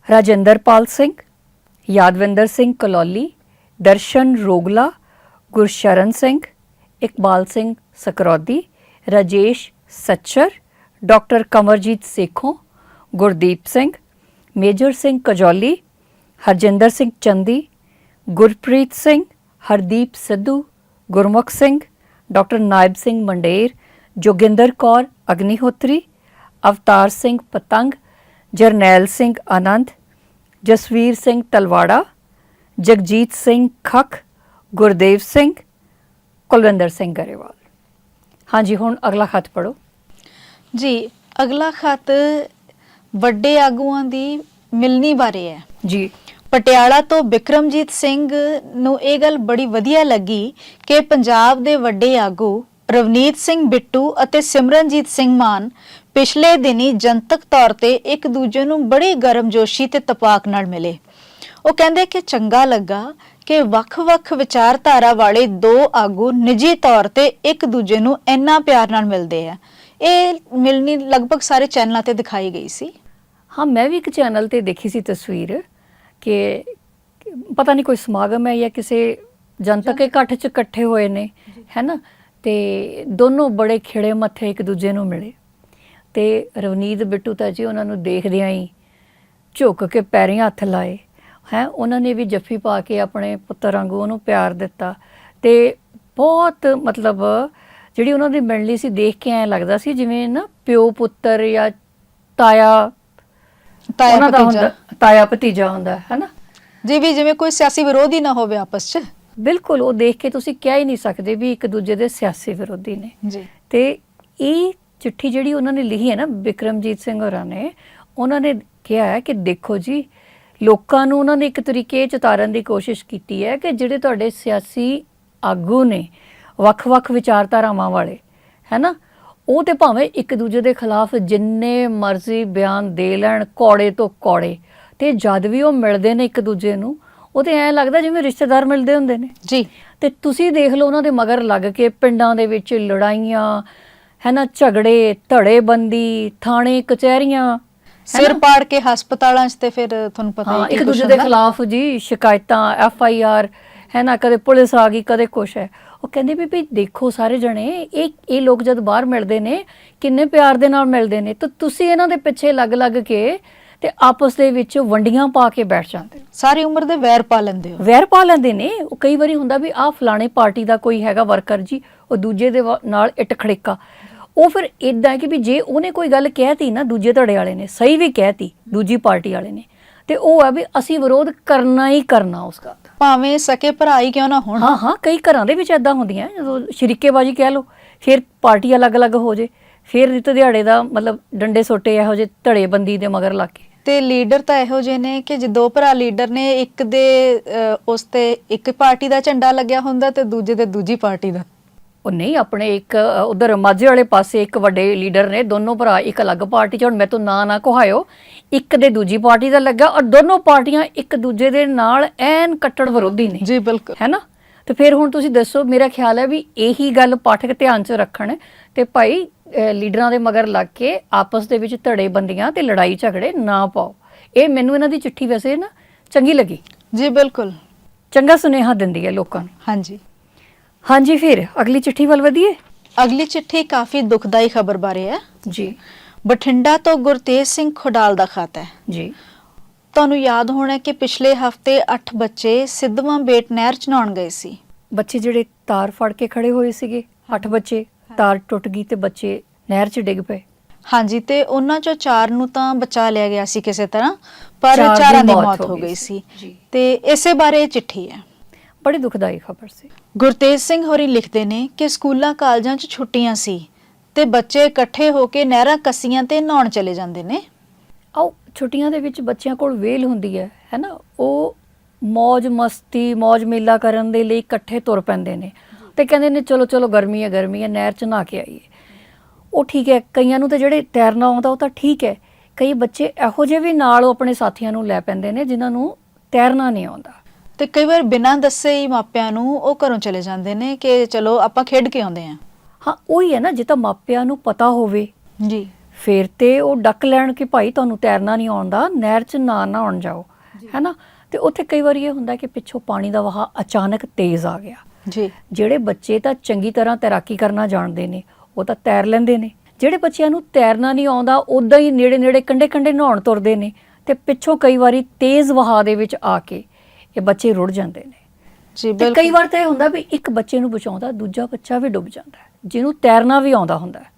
Rajinderpal Singh, Yadvinder Singh Kalauli, Darshan Rogla, Gursharan Singh, Iqbal Singh Sakraudi, Rajesh Sachar, doctor Kamarjit Sekhon, Gurdeep Singh, Major Singh Kajauli, Harjinder Singh Chandi, Gurpreet Singh, Hardeep Sidhu, Gurmukh Singh, doctor Naib Singh Mander, Joginder Kaur Agnihotri, Avtar Singh Patang Jarnail Singh ਆਨੰਦ ਜਸਵੀਰ ਸਿੰਘ ਤਲਵਾੜਾ ਜਗਜੀਤ ਸਿੰਘ ਖਖ ਗੁਰਦੇਵ ਸਿੰਘ ਕੁਲਵਿੰਦਰ ਸਿੰਘ ਗਰੇਵਾਲ। ਹਾਂਜੀ ਹੁਣ ਅਗਲਾ ਖਤ ਪੜੋ ਜੀ ਅਗਲਾ ਖਤ ਵੱਡੇ ਆਗੂਆਂ ਦੀ ਮਿਲਣੀ ਬਾਰੇ ਹੈ। ਜੀ। ਪਟਿਆਲਾ ਤੋਂ ਬਿਕਰਮਜੀਤ ਸਿੰਘ ਨੂੰ ਇਹ ਗੱਲ ਬੜੀ ਵਧੀਆ ਲੱਗੀ ਕਿ ਪੰਜਾਬ ਦੇ ਵੱਡੇ ਆਗੂ ਰਵਨੀਤ ਸਿੰਘ ਬਿੱਟੂ ਅਤੇ ਸਿਮਰਨਜੀਤ ਸਿੰਘ ਮਾਨ ਪਿਛਲੇ ਦਿਨੀ ਜਨਤਕ ਤੌਰ ਤੇ ਇੱਕ ਦੂਜੇ ਨੂੰ ਬੜੀ ਗਰਮਜੋਸ਼ੀ ਤੇ ਤਪਾਕ ਨਾਲ ਮਿਲੇ। ਉਹ ਕਹਿੰਦੇ ਕਿ ਚੰਗਾ ਲੱਗਾ ਕਿ ਵੱਖ-ਵੱਖ ਵਿਚਾਰਧਾਰਾ ਵਾਲੇ ਦੋ ਆਗੂ ਨਿੱਜੀ ਤੌਰ ਤੇ ਇੱਕ ਦੂਜੇ ਨੂੰ ਇੰਨਾ ਪਿਆਰ ਨਾਲ ਮਿਲਦੇ ਆ। ਇਹ ਮਿਲਣੀ ਲਗਭਗ ਸਾਰੇ ਚੈਨਲਾਂ ਤੇ ਦਿਖਾਈ ਗਈ ਸੀ। ਹਾਂ ਮੈਂ ਵੀ ਇੱਕ ਚੈਨਲ ਤੇ ਦੇਖੀ ਸੀ ਤਸਵੀਰ ਕਿ ਪਤਾ ਨਹੀਂ ਕੋਈ ਸਮਾਗਮ ਹੈ ਜਾਂ ਕਿਸੇ ਜਨਤਕ ਇਕੱਠ 'ਚ ਇਕੱਠੇ ਹੋਏ ਨੇ ਹੈਨਾ ਤੇ ਦੋਨੋਂ ਬੜੇ ਖਿੜੇ ਮੱਥੇ ਇੱਕ ਦੂਜੇ ਨੂੰ ਮਿਲੇ। ਤੇ ਰਵਨੀਤ ਬਿੱਟੂ ਤਾਂ ਜੀ ਉਹਨਾਂ ਨੂੰ ਦੇਖਦਿਆਂ ਹੀ ਝੁੱਕ ਕੇ ਪੈਰੀਂ ਹੱਥ ਲਾਏ। ਹੈ ਉਹਨਾਂ ਨੇ ਵੀ ਜੱਫੀ ਪਾ ਕੇ ਆਪਣੇ ਪੁੱਤਰ ਵਾਂਗੂ ਉਹਨੂੰ ਪਿਆਰ ਦਿੱਤਾ। ਤੇ ਬਹੁਤ ਮਤਲਬ ਜਿਹੜੀ ਉਹਨਾਂ ਦੀ ਮਿਲਣੀ ਸੀ ਦੇਖ ਕੇ ਐਂ ਲੱਗਦਾ ਸੀ ਜਿਵੇਂ ਨਾ ਪਿਓ ਪੁੱਤਰ ਜਾਂ ਤਾਇਆ ਤਾਇਆ ਭਤੀਜਾ। ਹੁੰਦਾ ਤਾਇਆ ਭਤੀਜਾ ਹੁੰਦਾ ਹੈ ਨਾ ਜੀ ਵੀ ਜਿਵੇਂ ਕੋਈ ਸਿਆਸੀ ਵਿਰੋਧ ਨਾ ਹੋਵੇ ਆਪਸ 'ਚ। ਬਿਲਕੁਲ ਉਹ ਦੇਖ ਕੇ ਤੁਸੀਂ ਕਹਿ ਹੀ ਨਹੀਂ ਸਕਦੇ ਵੀ ਇੱਕ ਦੂਜੇ ਦੇ ਸਿਆਸੀ ਵਿਰੋਧੀ ਨੇ। ਜੀ। ਤੇ ਇਹ ਚਿੱਠੀ ਜਿਹੜੀ ਉਹਨਾਂ ਨੇ ਲਿਖੀ ਹੈ ਨਾ ਵਿਕਰਮਜੀਤ ਸਿੰਘ ਹੋਰਾਂ ਨੇ ਉਹਨਾਂ ਨੇ ਕਿਹਾ ਹੈ ਕਿ ਦੇਖੋ ਜੀ ਲੋਕਾਂ ਨੂੰ ਉਹਨਾਂ ਨੇ ਇੱਕ ਤਰੀਕੇ ਚ ਉਤਾਰਨ ਦੀ ਕੋਸ਼ਿਸ਼ ਕੀਤੀ ਹੈ ਕਿ ਜਿਹੜੇ ਤੁਹਾਡੇ ਸਿਆਸੀ ਆਗੂ ਨੇ ਵੱਖ-ਵੱਖ ਵਿਚਾਰਧਾਰਾਵਾਂ ਵਾਲੇ ਹੈਨਾ ਉਹ ਤੇ ਭਾਵੇਂ ਇੱਕ ਦੂਜੇ ਦੇ ਖਿਲਾਫ ਜਿੰਨੇ ਮਰਜ਼ੀ ਬਿਆਨ ਦੇ ਲੈਣ ਕੌੜੇ ਤੋਂ ਕੌੜੇ ਤੇ ਜਦ ਵੀ ਉਹ ਮਿਲਦੇ ਨੇ ਇੱਕ ਦੂਜੇ ਨੂੰ ਉਹ ਤੇ ਐਂ ਲੱਗਦਾ ਜਿਵੇਂ ਰਿਸ਼ਤੇਦਾਰ ਮਿਲਦੇ ਹੁੰਦੇ ਨੇ। ਜੀ। ਤੇ ਤੁਸੀਂ ਦੇਖ ਲਓ ਉਹਨਾਂ ਦੇ ਮਗਰ ਲੱਗ ਕੇ ਪਿੰਡਾਂ ਦੇ ਵਿੱਚ ਲੜਾਈਆਂ ਹੈ ਨਾ ਝਗੜੇ ਧੜੇਬੰਦੀ ਥਾਣੇ ਕਚਹਿਰੀਆਂ ਸਿਰ ਪਾੜ ਕੇ ਹਸਪਤਾਲਾਂ 'ਚ ਤੇ ਫਿਰ ਤੁਹਾਨੂੰ ਪਤਾ ਹਾਂ ਹੀ ਇੱਕ ਦੂਜੇ ਦੇ। ਖਿਲਾਫ ਜੀ ਸ਼ਿਕਾਇਤਾਂ ਐਫ ਆਈ ਆਰ ਹੈ ਨਾ ਕਦੇ ਪੁਲਿਸ ਆ ਗਈ ਕਦੇ ਕੁਛ ਹੈ। ਉਹ ਕਹਿੰਦੇ ਵੀ ਵੀ ਦੇਖੋ ਸਾਰੇ ਜਣੇ ਇਹ ਇਹ ਲੋਕ ਜਦ ਬਾਹਰ ਮਿਲਦੇ ਨੇ ਕਿੰਨੇ ਪਿਆਰ ਦੇ ਨਾਲ ਮਿਲਦੇ ਨੇ ਤਾਂ ਤੁਸੀਂ ਇਹਨਾਂ ਦੇ ਪਿੱਛੇ ਲੱਗ-ਲੱਗ ਕੇ ਤੇ ਆਪਸ ਦੇ ਵਿੱਚ ਵੰਡੀਆਂ ਪਾ ਕੇ ਬੈਠ ਜਾਂਦੇ ਸਾਰੀ ਉਮਰ ਦੇ ਵੈਰ ਪਾ ਲੈਂਦੇ ਹੋ। ਵੈਰ ਪਾ ਲੈਂਦੇ ਨੇ। ਉਹ ਕਈ ਵਾਰੀ ਹੁੰਦਾ ਵੀ ਆਹ ਫਲਾਣੇ ਪਾਰਟੀ ਦਾ ਕੋਈ ਹੈਗਾ ਵਰਕਰ ਜੀ ਉਹ ਦੂਜੇ ਦੇ ਨਾਲ ਇੱਟ ਖੜੇਕਾ ਉਹ ਫਿਰ ਇਦਾਂ ਕਿ ਵੀ ਜੇ ਉਹਨੇ ਕੋਈ ਗੱਲ ਕਹਿਤੀ ਨਾ ਦੂਜੇ ਧੜੇ ਵਾਲੇ ਨੇ ਸਹੀ ਵੀ ਕਹਿਤੀ ਦੂਜੀ ਪਾਰਟੀ ਵਾਲੇ ਨੇ ਤੇ ਉਹ ਹੈ ਵੀ ਅਸੀਂ ਵਿਰੋਧ ਕਰਨਾ ਹੀ ਕਰਨਾ ਉਸ ਗੱਲ ਦਾ। ਭਾਵੇਂ ਸਕੇ ਭਰਾ ਹੀ ਕਿਉਂ ਨਾ ਹੋਣ। ਹਾਂ ਹਾਂ ਕਈ ਘਰਾਂ ਦੇ ਵਿੱਚ ਐਦਾਂ ਹੁੰਦੀਆਂ ਜਦੋਂ ਸ਼ਰੀਕੇਬਾਜੀ ਕਹਿ ਲਓ ਫਿਰ ਪਾਰਟੀ ਅਲੱਗ-ਅਲੱਗ ਹੋ ਜੇ ਫਿਰ ਰਿਤ ਦਿਹਾੜੇ ਦਾ ਮਤਲਬ ਡੰਡੇ ਸੋਟੇ ਇਹੋ ਜਿਹੇ ਧੜੇਬੰਦੀ ਦੇ ਮਗਰ ਲੱਗ ਕੇ। ਤੇ ਲੀਡਰ ਤਾਂ ਇਹੋ ਜਿਹੇ ਨੇ ਕਿ ਜੇ ਦੋ ਭਰਾ ਲੀਡਰ ਨੇ ਇੱਕ ਦੇ ਉਸ ਤੇ ਇੱਕ ਪਾਰਟੀ ਦਾ ਝੰਡਾ ਲੱਗਿਆ ਹੁੰਦਾ ਤੇ ਦੂਜੇ ਤੇ ਦੂਜੀ ਪਾਰਟੀ ਦਾ। ਉਹ ਨਹੀਂ ਆਪਣੇ ਇੱਕ ਉਧਰ ਮਾਝੇ ਵਾਲੇ ਪਾਸੇ ਇੱਕ ਵੱਡੇ ਲੀਡਰ ਨੇ ਦੋਨੋਂ ਭਰਾ ਇੱਕ ਅਲੱਗ ਪਾਰਟੀ ਚ ਹੁਣ ਮੈਂ ਤੋਂ ਨਾਂ ਨਾ ਕਹਾਇਓ। ਇੱਕ ਦੇ ਦੂਜੀ ਪਾਰਟੀ ਦਾ ਲੱਗਾ ਔਰ ਦੋਨੋਂ ਪਾਰਟੀਆਂ ਇੱਕ ਦੂਜੇ ਦੇ ਨਾਲ ਐਨ ਕੱਟੜ ਵਿਰੋਧੀ ਨੇ। ਜੀ ਬਿਲਕੁਲ। ਹੈ ਨਾ? ਤੇ ਫਿਰ ਹੁਣ ਤੁਸੀਂ ਦੱਸੋ ਮੇਰਾ ਖਿਆਲ ਹੈ ਵੀ ਇਹੀ ਗੱਲ ਪਾਠਕ ਧਿਆਨ 'ਚ ਰੱਖਣ ਤੇ ਭਾਈ ਲੀਡਰਾਂ ਦੇ ਮਗਰ ਲੱਗ ਕੇ ਆਪਸ ਦੇ ਵਿੱਚ ਧੜੇ ਬੰਦੀਆਂ ਤੇ ਲੜਾਈ ਝਗੜੇ ਨਾ ਪਾਓ। ਇਹ ਮੈਨੂੰ ਇਹਨਾਂ ਦੀ ਚਿੱਠੀ ਵੈਸੇ ਨਾ ਚੰਗੀ ਲੱਗੀ। ਜੀ ਬਿਲਕੁਲ। ਚੰਗਾ ਸੁਨੇਹਾ ਦਿੰਦੀ ਹੈ ਲੋਕਾਂ ਨੂੰ। ਹਾਂਜੀ। ਹਾਂਜੀ ਫਿਰ ਅਗਲੀ ਚਿੱਠੀ ਵੱਲ ਵਧੀਏ? ਅਗਲੀ ਚਿੱਠੀ ਕਾਫੀ ਦੁਖਦਾਈ ਖਬਰ ਬਾਰੇ ਹੈ। ਜੀ। ਬਠਿੰਡਾ ਤੋਂ ਗੁਰਤੇਜ ਸਿੰਘ ਖੁਡਾਲ ਦਾ ਖਤ ਹੈ। ਜੀ। ਤੁਹਾਨੂੰ ਯਾਦ ਹੋਣਾ ਕਿ ਪਿਛਲੇ ਹਫ਼ਤੇ 8 ਬੱਚੇ ਸਿੱਧਵਾਂ ਬੇਟ ਨਹਿਰ ਚ ਨਹਾਉਣ ਗਏ ਸੀ। ਬੱਚੇ ਜਿਹੜੇ ਤਾਰ ਫੜ ਕੇ ਖੜੇ ਹੋਏ ਸੀਗੇ ਅੱਠ ਬੱਚੇ ਤਾਰ ਟੁੱਟ ਗਈ ਤੇ ਬੱਚੇ ਨਹਿਰ 'ਚ ਡਿੱਗ ਪਏ। ਹਾਂਜੀ ਤੇ ਉਹਨਾਂ ਚੋਂ ਚਾਰ ਨੂੰ ਤਾਂ ਬਚਾ ਲਿਆ ਗਿਆ ਸੀ ਕਿਸੇ ਤਰ੍ਹਾਂ ਪਰ ਚਾਰ ਦੀ ਮੌਤ ਹੋ ਗਈ ਸੀ। ਤੇ ਇਸੇ ਬਾਰੇ ਚਿੱਠੀ ਹੈ। ਬੜੀ ਦੁਖਦਾਈ ਖਬਰ ਸੀ। ਗੁਰਤੇਜ ਸਿੰਘ ਹੋਰੀ ਲਿਖਦੇ ਨੇ ਕਿ ਸਕੂਲਾਂ ਕਾਲਜਾਂ 'ਚ ਛੁੱਟੀਆਂ ਸੀ ਤੇ ਬੱਚੇ ਇਕੱਠੇ ਹੋ ਕੇ ਨਹਿਰਾਂ ਕੱਸੀਆਂ ਤੇ ਨਹਾਉਣ ਚਲੇ ਜਾਂਦੇ ਨੇ। ਆਓ, ਛੁੱਟੀਆਂ ਦੇ ਵਿੱਚ ਬੱਚਿਆਂ ਕੋਲ ਵੇਲ ਹੁੰਦੀ ਹੈ ਹੈਨਾ ਉਹ ਮौज ਮਸਤੀ ਮौज ਮੇਲਾ ਕਰਨ ਦੇ ਲਈ ਇਕੱਠੇ ਤੁਰ ਪੈਂਦੇ ਨੇ ਤੇ ਕਹਿੰਦੇ ਨੇ, ਚਲੋ ਚਲੋ, ਗਰਮੀ ਹੈ ਗਰਮੀ ਹੈ, ਨਹਿਰ 'ਚ ਨਹਾ ਕੇ ਆਈਏ। ਉਹ ਠੀਕ ਹੈ, ਕਈਆਂ ਨੂੰ ਤਾਂ ਜਿਹੜੇ ਤੈਰਨਾ ਆਉਂਦਾ ਉਹ ਤਾਂ ਠੀਕ ਹੈ, ਕਈ ਬੱਚੇ ਇਹੋ ਜਿਹੇ ਵੀ ਨਾਲ ਉਹ ਆਪਣੇ ਸਾਥੀਆਂ ਨੂੰ ਲੈ ਪੈਂਦੇ ਨੇ ਜਿਨ੍ਹਾਂ ਨੂੰ ਤੈਰਨਾ ਨਹੀਂ ਆਉਂਦਾ। ਤੇ ਕਈ ਵਾਰ ਬਿਨਾਂ ਦੱਸੇ ਹੀ ਮਾਪਿਆਂ ਨੂੰ ਉਹ ਘਰੋਂ ਚਲੇ ਜਾਂਦੇ ਨੇ ਕਿ ਚਲੋ ਆਪਾਂ ਖੇਡ ਕੇ ਆਉਂਦੇ ਆਂ ਹਾਂ ਉਹੀ ਹੈ ਨਾ ਜੇ ਤਾਂ ਮਾਪਿਆਂ ਨੂੰ ਪਤਾ ਹੋਵੇ। ਜੀ। ਫਿਰ ਤੇ ਉਹ ਡੱਕ ਲੈਣ ਕਿ ਭਾਈ ਤੁਹਾਨੂੰ ਤੈਰਨਾ ਨਹੀਂ ਆਉਂਦਾ ਨਹਿਰ 'ਚ ਨਾ ਨਹਾਉਣ ਜਾਓ ਹੈਨਾ ਤੇ ਉੱਥੇ ਕਈ ਵਾਰੀ ਇਹ ਹੁੰਦਾ ਕਿ ਪਿੱਛੋਂ ਪਾਣੀ ਦਾ ਵਹਾਅ ਅਚਾਨਕ ਤੇਜ਼ ਆ ਗਿਆ। ਜੀ। ਜਿਹੜੇ ਬੱਚੇ ਤਾਂ ਚੰਗੀ ਤਰ੍ਹਾਂ ਤੈਰਾਕੀ ਕਰਨਾ ਜਾਣਦੇ ਨੇ ਉਹ ਤਾਂ ਤੈਰ ਲੈਂਦੇ ਨੇ। ਜਿਹੜੇ ਬੱਚਿਆਂ ਨੂੰ ਤੈਰਨਾ ਨਹੀਂ ਆਉਂਦਾ ਉਦਾਂ ਹੀ ਨੇੜੇ ਨੇੜੇ ਕੰਡੇ ਕੰਡੇ ਨਹਾਉਣ ਤੁਰਦੇ ਨੇ ਤੇ ਪਿੱਛੋਂ ਕਈ ਵਾਰੀ ਤੇਜ਼ ਵਹਾਅ ਦੇ ਵਿੱਚ ਆ ਕੇ ਇਹ ਬੱਚੇ ਰੁੜ ਜਾਂਦੇ ਨੇ। ਜੀ ਤੇ ਕਈ ਬਿਲਕੁਲ। ਵਾਰ ਤਾਂ ਇਹ ਹੁੰਦਾ ਵੀ ਇੱਕ ਬੱਚੇ ਨੂੰ ਬਚਾਉਂਦਾ ਦੂਜਾ ਬੱਚਾ ਵੀ ਡੁੱਬ ਜਾਂਦਾ ਹੈ ਜਿਹਨੂੰ ਤੈਰਨਾ ਵੀ ਆਉਂਦਾ ਹੁੰਦਾ ਹੈ।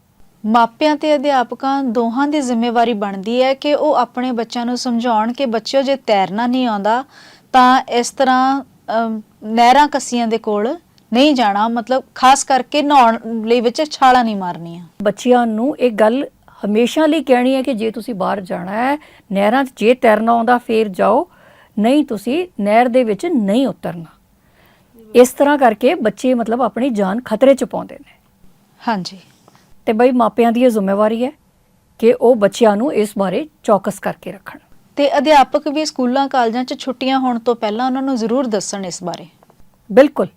ਮਾਪਿਆਂ ਤੇ ਅਧਿਆਪਕਾਂ ਦੋਹਾਂ ਦੀ ਜ਼ਿੰਮੇਵਾਰੀ ਬਣਦੀ ਹੈ ਕਿ ਉਹ ਆਪਣੇ ਬੱਚਿਆਂ ਨੂੰ ਸਮਝਾਉਣ ਕਿ ਬੱਚਿਓ ਜੇ ਤੈਰਨਾ ਨਹੀਂ ਆਉਂਦਾ ਤਾਂ ਇਸ ਤਰ੍ਹਾਂ ਨਹਿਰਾਂ ਕੱਸੀਆਂ ਦੇ ਕੋਲ ਨਹੀਂ ਜਾਣਾ ਮਤਲਬ ਖਾਸ ਕਰਕੇ ਨਹਾਉਣ ਲਈ ਵਿੱਚ ਛਾਲਾਂ ਨਹੀਂ ਮਾਰਨੀਆਂ। ਬੱਚਿਆਂ ਨੂੰ ਇਹ ਗੱਲ ਹਮੇਸ਼ਾ ਲਈ ਕਹਿਣੀ ਹੈ ਕਿ ਜੇ ਤੁਸੀਂ ਬਾਹਰ ਜਾਣਾ ਹੈ ਨਹਿਰਾਂ 'ਚ ਜੇ ਤੈਰਨਾ ਆਉਂਦਾ ਫੇਰ ਜਾਓ। ਨਹੀਂ ਤੁਸੀਂ ਨਹਿਰ ਦੇ ਵਿੱਚ ਨਹੀਂ ਉਤਰਨਾ। ਇਸ ਤਰ੍ਹਾਂ ਕਰਕੇ ਬੱਚੇ ਮਤਲਬ ਆਪਣੀ ਜਾਨ ਖਤਰੇ 'ਚ ਪਾਉਂਦੇ ਨੇ। ਹਾਂਜੀ। ਤੇ ਬਈ ਮਾਪਿਆਂ ਦੀ ਇਹ ਜ਼ਿੰਮੇਵਾਰੀ ਹੈ ਕਿ ਉਹ ਬੱਚਿਆਂ ਨੂੰ ਇਸ ਬਾਰੇ ਚੌਕਸ ਕਰਕੇ ਰੱਖਣ। ਤੇ ਅਧਿਆਪਕ ਵੀ ਸਕੂਲਾਂ ਕਾਲਜਾਂ 'ਚ ਛੁੱਟੀਆਂ ਹੋਣ ਤੋਂ ਪਹਿਲਾਂ ਉਹਨਾਂ ਨੂੰ ਜ਼ਰੂਰ ਦੱਸਣ ਇਸ ਬਾਰੇ। ਬਿਲਕੁਲ।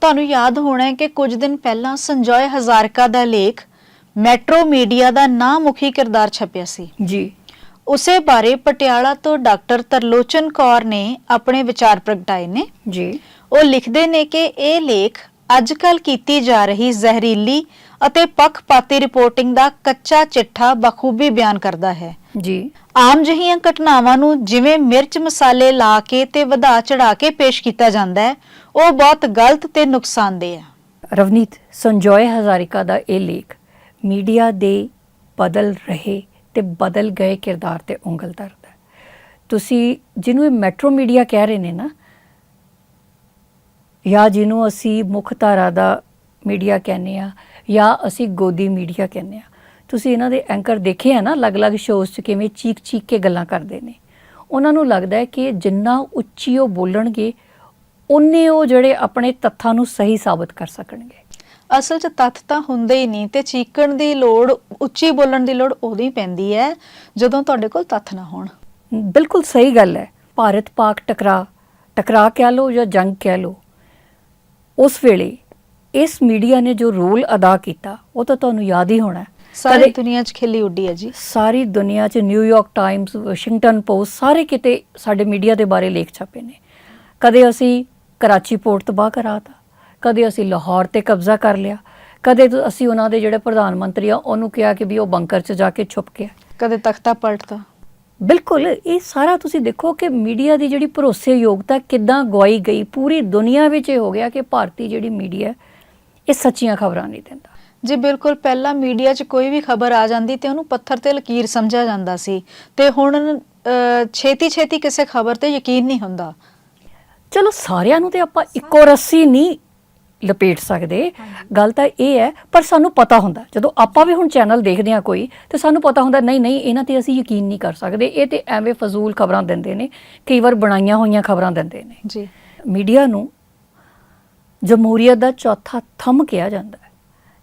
ਤੁਹਾਨੂੰ ਯਾਦ ਹੋਣਾ ਹੈ ਕਿ ਕੁਝ ਦਿਨ ਪਹਿਲਾਂ ਸੰਜੋਏ ਹਜ਼ਾਰਕਾ ਦਾ ਲੇਖ ਮੈਟਰੋ ਮੀਡੀਆ ਦਾ ਨਾਂ ਮੁਖੀ ਕਿਰਦਾਰ ਛਪਿਆ ਸੀ। ਜੀ। ਉਸੇ ਬਾਰੇ ਪਟਿਆਲਾ ਤੋਂ ਡਾਕਟਰ ਤਰਲੋਚਨ ਕੌਰ ਨੇ ਆਪਣੇ ਵਿਚਾਰ ਪ੍ਰਗਟਾਏ ਨੇ। ਜੀ। ਉਹ ਲਿਖਦੇ ਨੇ ਕਿ ਇਹ ਲੇਖ ਅੱਜਕੱਲ ਕੀਤੀ ਜਾ ਰਹੀ ਜ਼ਹਿਰੀਲੀ ਅਤੇ ਪੱਖਪਾਤੀ ਰਿਪੋਰਟਿੰਗ ਦਾ ਕੱਚਾ ਚਿੱਠਾ ਬਖੂਬੀ ਬਿਆਨ ਕਰਦਾ ਹੈ। ਜੀ। ਆਮ ਜਿਹੀਆਂ ਘਟਨਾਵਾਂ ਨੂੰ ਜਿਵੇਂ ਮਿਰਚ ਮਸਾਲੇ ਲਾ ਕੇ ਤੇ ਵਧਾ ਚੜਾ ਕੇ ਪੇਸ਼ ਕੀਤਾ ਜਾਂਦਾ ਹੈ ਉਹ ਬਹੁਤ ਗਲਤ ਤੇ ਨੁਕਸਾਨਦੇਹ ਹੈ। ਰਵਨੀਤ ਸੰਜੋਏ ਹਜ਼ਾਰਿਕਾ ਦਾ ਇਹ ਲੇਖ ਮੀਡੀਆ ਦੇ ਬਦਲ ਰਹੇ ਤੇ ਬਦਲ ਗਏ ਕਿਰਦਾਰ ਤੇ ਉਂਗਲ ਧਰਦਾ ਤੁਸੀਂ ਜਿਹਨੂੰ ਇਹ ਮੈਟਰੋ ਮੀਡੀਆ ਕਹਿ ਰਹੇ ਨੇ ਨਾ, ਜਾਂ ਜਿਹਨੂੰ ਅਸੀਂ ਮੁੱਖ ਧਾਰਾ ਦਾ ਮੀਡੀਆ ਕਹਿੰਦੇ ਆ ਜਾਂ ਅਸੀਂ ਗੋਦੀ ਮੀਡੀਆ ਕਹਿੰਦੇ ਆ ਤੁਸੀਂ ਇਹਨਾਂ ਦੇ ਐਂਕਰ ਦੇਖੇ ਆ ਨਾ, ਅਲੱਗ-ਅਲੱਗ ਸ਼ੋਜ਼ 'ਚ ਕਿਵੇਂ ਚੀਕ-ਚੀਕ ਕੇ ਗੱਲਾਂ ਕਰਦੇ ਨੇ। ਉਹਨਾਂ ਨੂੰ ਲੱਗਦਾ ਹੈ ਕਿ ਜਿੰਨਾ ਉੱਚੀ ਉਹ ਬੋਲਣਗੇ ਉਨੇ ਉਹ ਜਿਹੜੇ ਆਪਣੇ ਤੱਥਾਂ ਨੂੰ ਸਹੀ ਸਾਬਤ ਕਰ ਸਕਣਗੇ। ਅਸਲ 'ਚ ਤੱਥ ਤਾਂ ਹੁੰਦੇ ਹੀ ਨਹੀਂ ਤੇ ਚੀਕਣ ਦੀ ਲੋੜ ਉੱਚੀ ਬੋਲਣ ਦੀ ਲੋੜ ਉਦੋਂ ਹੀ ਪੈਂਦੀ ਹੈ ਜਦੋਂ ਤੁਹਾਡੇ ਕੋਲ ਤੱਥ ਨਾ ਹੋਣ। ਬਿਲਕੁਲ ਸਹੀ ਗੱਲ ਹੈ। ਭਾਰਤ ਪਾਕ ਟਕਰਾ ਟਕਰਾ ਕਹਿ ਲਓ ਜਾਂ ਜੰਗ ਕਹਿ ਲਓ ਉਸ ਵੇਲੇ ਇਸ ਮੀਡੀਆ ਨੇ ਜੋ ਰੋਲ ਅਦਾ ਕੀਤਾ ਉਹ ਤਾਂ ਤੁਹਾਨੂੰ ਯਾਦ ਹੀ ਹੋਣਾ। ਸਾਰੀ ਦੁਨੀਆ 'ਚ ਖਿੱਲੀ ਉੱਡੀ ਹੈ ਜੀ। ਸਾਰੀ ਦੁਨੀਆ 'ਚ ਨਿਊਯਾਰਕ ਟਾਈਮਸ ਵਾਸ਼ਿੰਗਟਨ ਪੋਸਟ ਸਾਰੇ ਕਿਤੇ ਸਾਡੇ ਮੀਡੀਆ ਦੇ ਬਾਰੇ ਲੇਖ ਛਾਪੇ ਨੇ। ਕਦੇ ਅਸੀਂ ਕਰਾਚੀ ਪੋਰਟ ਤਬਾਹ ਕਰਾਤਾ ਕਦੇ ਅਸੀਂ ਲਾਹੌਰ ਤੇ ਕਬਜ਼ਾ ਕਰ ਲਿਆ ਕਦੇ ਅਸੀਂ ਉਹਨਾਂ ਦੇ ਜਿਹੜੇ ਪ੍ਰਧਾਨ ਮੰਤਰੀ ਆ ਉਹਨੂੰ ਕਿਹਾ ਕਿ ਵੀ ਉਹ ਬੰਕਰ 'ਚ ਜਾ ਕੇ ਛੁਪ ਗਿਆ। ਕਦੇ ਤਖਤਾ ਪਲਟਦਾ ਬਿਲਕੁਲ ਇਹ ਸਾਰਾ ਤੁਸੀਂ ਦੇਖੋ ਕਿ ਮੀਡੀਆ ਦੀ ਜਿਹੜੀ ਭਰੋਸੇਯੋਗਤਾ ਕਿੱਦਾਂ ਗਵਾਈ ਗਈ ਪੂਰੀ ਦੁਨੀਆ ਵਿੱਚ ਇਹ ਹੋ ਗਿਆ ਕਿ ਭਾਰਤੀ ਜਿਹੜੀ ਮੀਡੀਆ ਇਹ ਸੱਚੀਆਂ ਖਬਰਾਂ ਨਹੀਂ ਦਿੰਦਾ। ਜੀ ਬਿਲਕੁਲ ਪਹਿਲਾਂ ਮੀਡੀਆ 'ਚ ਕੋਈ ਵੀ ਖਬਰ ਆ ਜਾਂਦੀ ਤੇ ਉਹਨੂੰ ਪੱਥਰ ਤੇ ਲਕੀਰ ਸਮਝਿਆ ਜਾਂਦਾ ਸੀ ਤੇ ਹੁਣ ਛੇਤੀ ਛੇਤੀ ਕਿਸੇ ਖਬਰ ਤੇ ਯਕੀਨ ਨਹੀਂ ਹੁੰਦਾ। ਚਲੋ ਸਾਰਿਆਂ ਨੂੰ ਤੇ ਆਪਾਂ ਇੱਕੋ ਰੱਸੀ ਨਹੀਂ ਲਪੇਟ ਸਕਦੇ। ਗੱਲ ਤਾਂ ਇਹ ਹੈ ਪਰ ਸਾਨੂੰ ਪਤਾ ਹੁੰਦਾ। ਜਦੋਂ ਆਪਾਂ ਵੀ ਹੁਣ ਚੈਨਲ ਦੇਖਦੇ ਹਾਂ ਕੋਈ ਤੇ ਸਾਨੂੰ ਪਤਾ ਹੁੰਦਾ ਨਹੀਂ ਨਹੀਂ ਇਹਨਾਂ ਤੇ ਅਸੀਂ ਯਕੀਨ ਨਹੀਂ ਕਰ ਸਕਦੇ। ਇਹ ਤੇ ਐਵੇਂ ਫਜ਼ੂਲ ਖਬਰਾਂ ਦਿੰਦੇ ਨੇ। ਕਈ ਵਾਰ ਬਣਾਈਆਂ ਹੋਈਆਂ ਖਬਰਾਂ ਦਿੰਦੇ ਨੇ। ਜੀ। ਮੀਡੀਆ ਨੂੰ ਜਮਹੂਰੀਅਤ ਦਾ ਚੌਥਾ ਥੰਮ ਕਿਹਾ ਜਾਂਦਾ ਹੈ।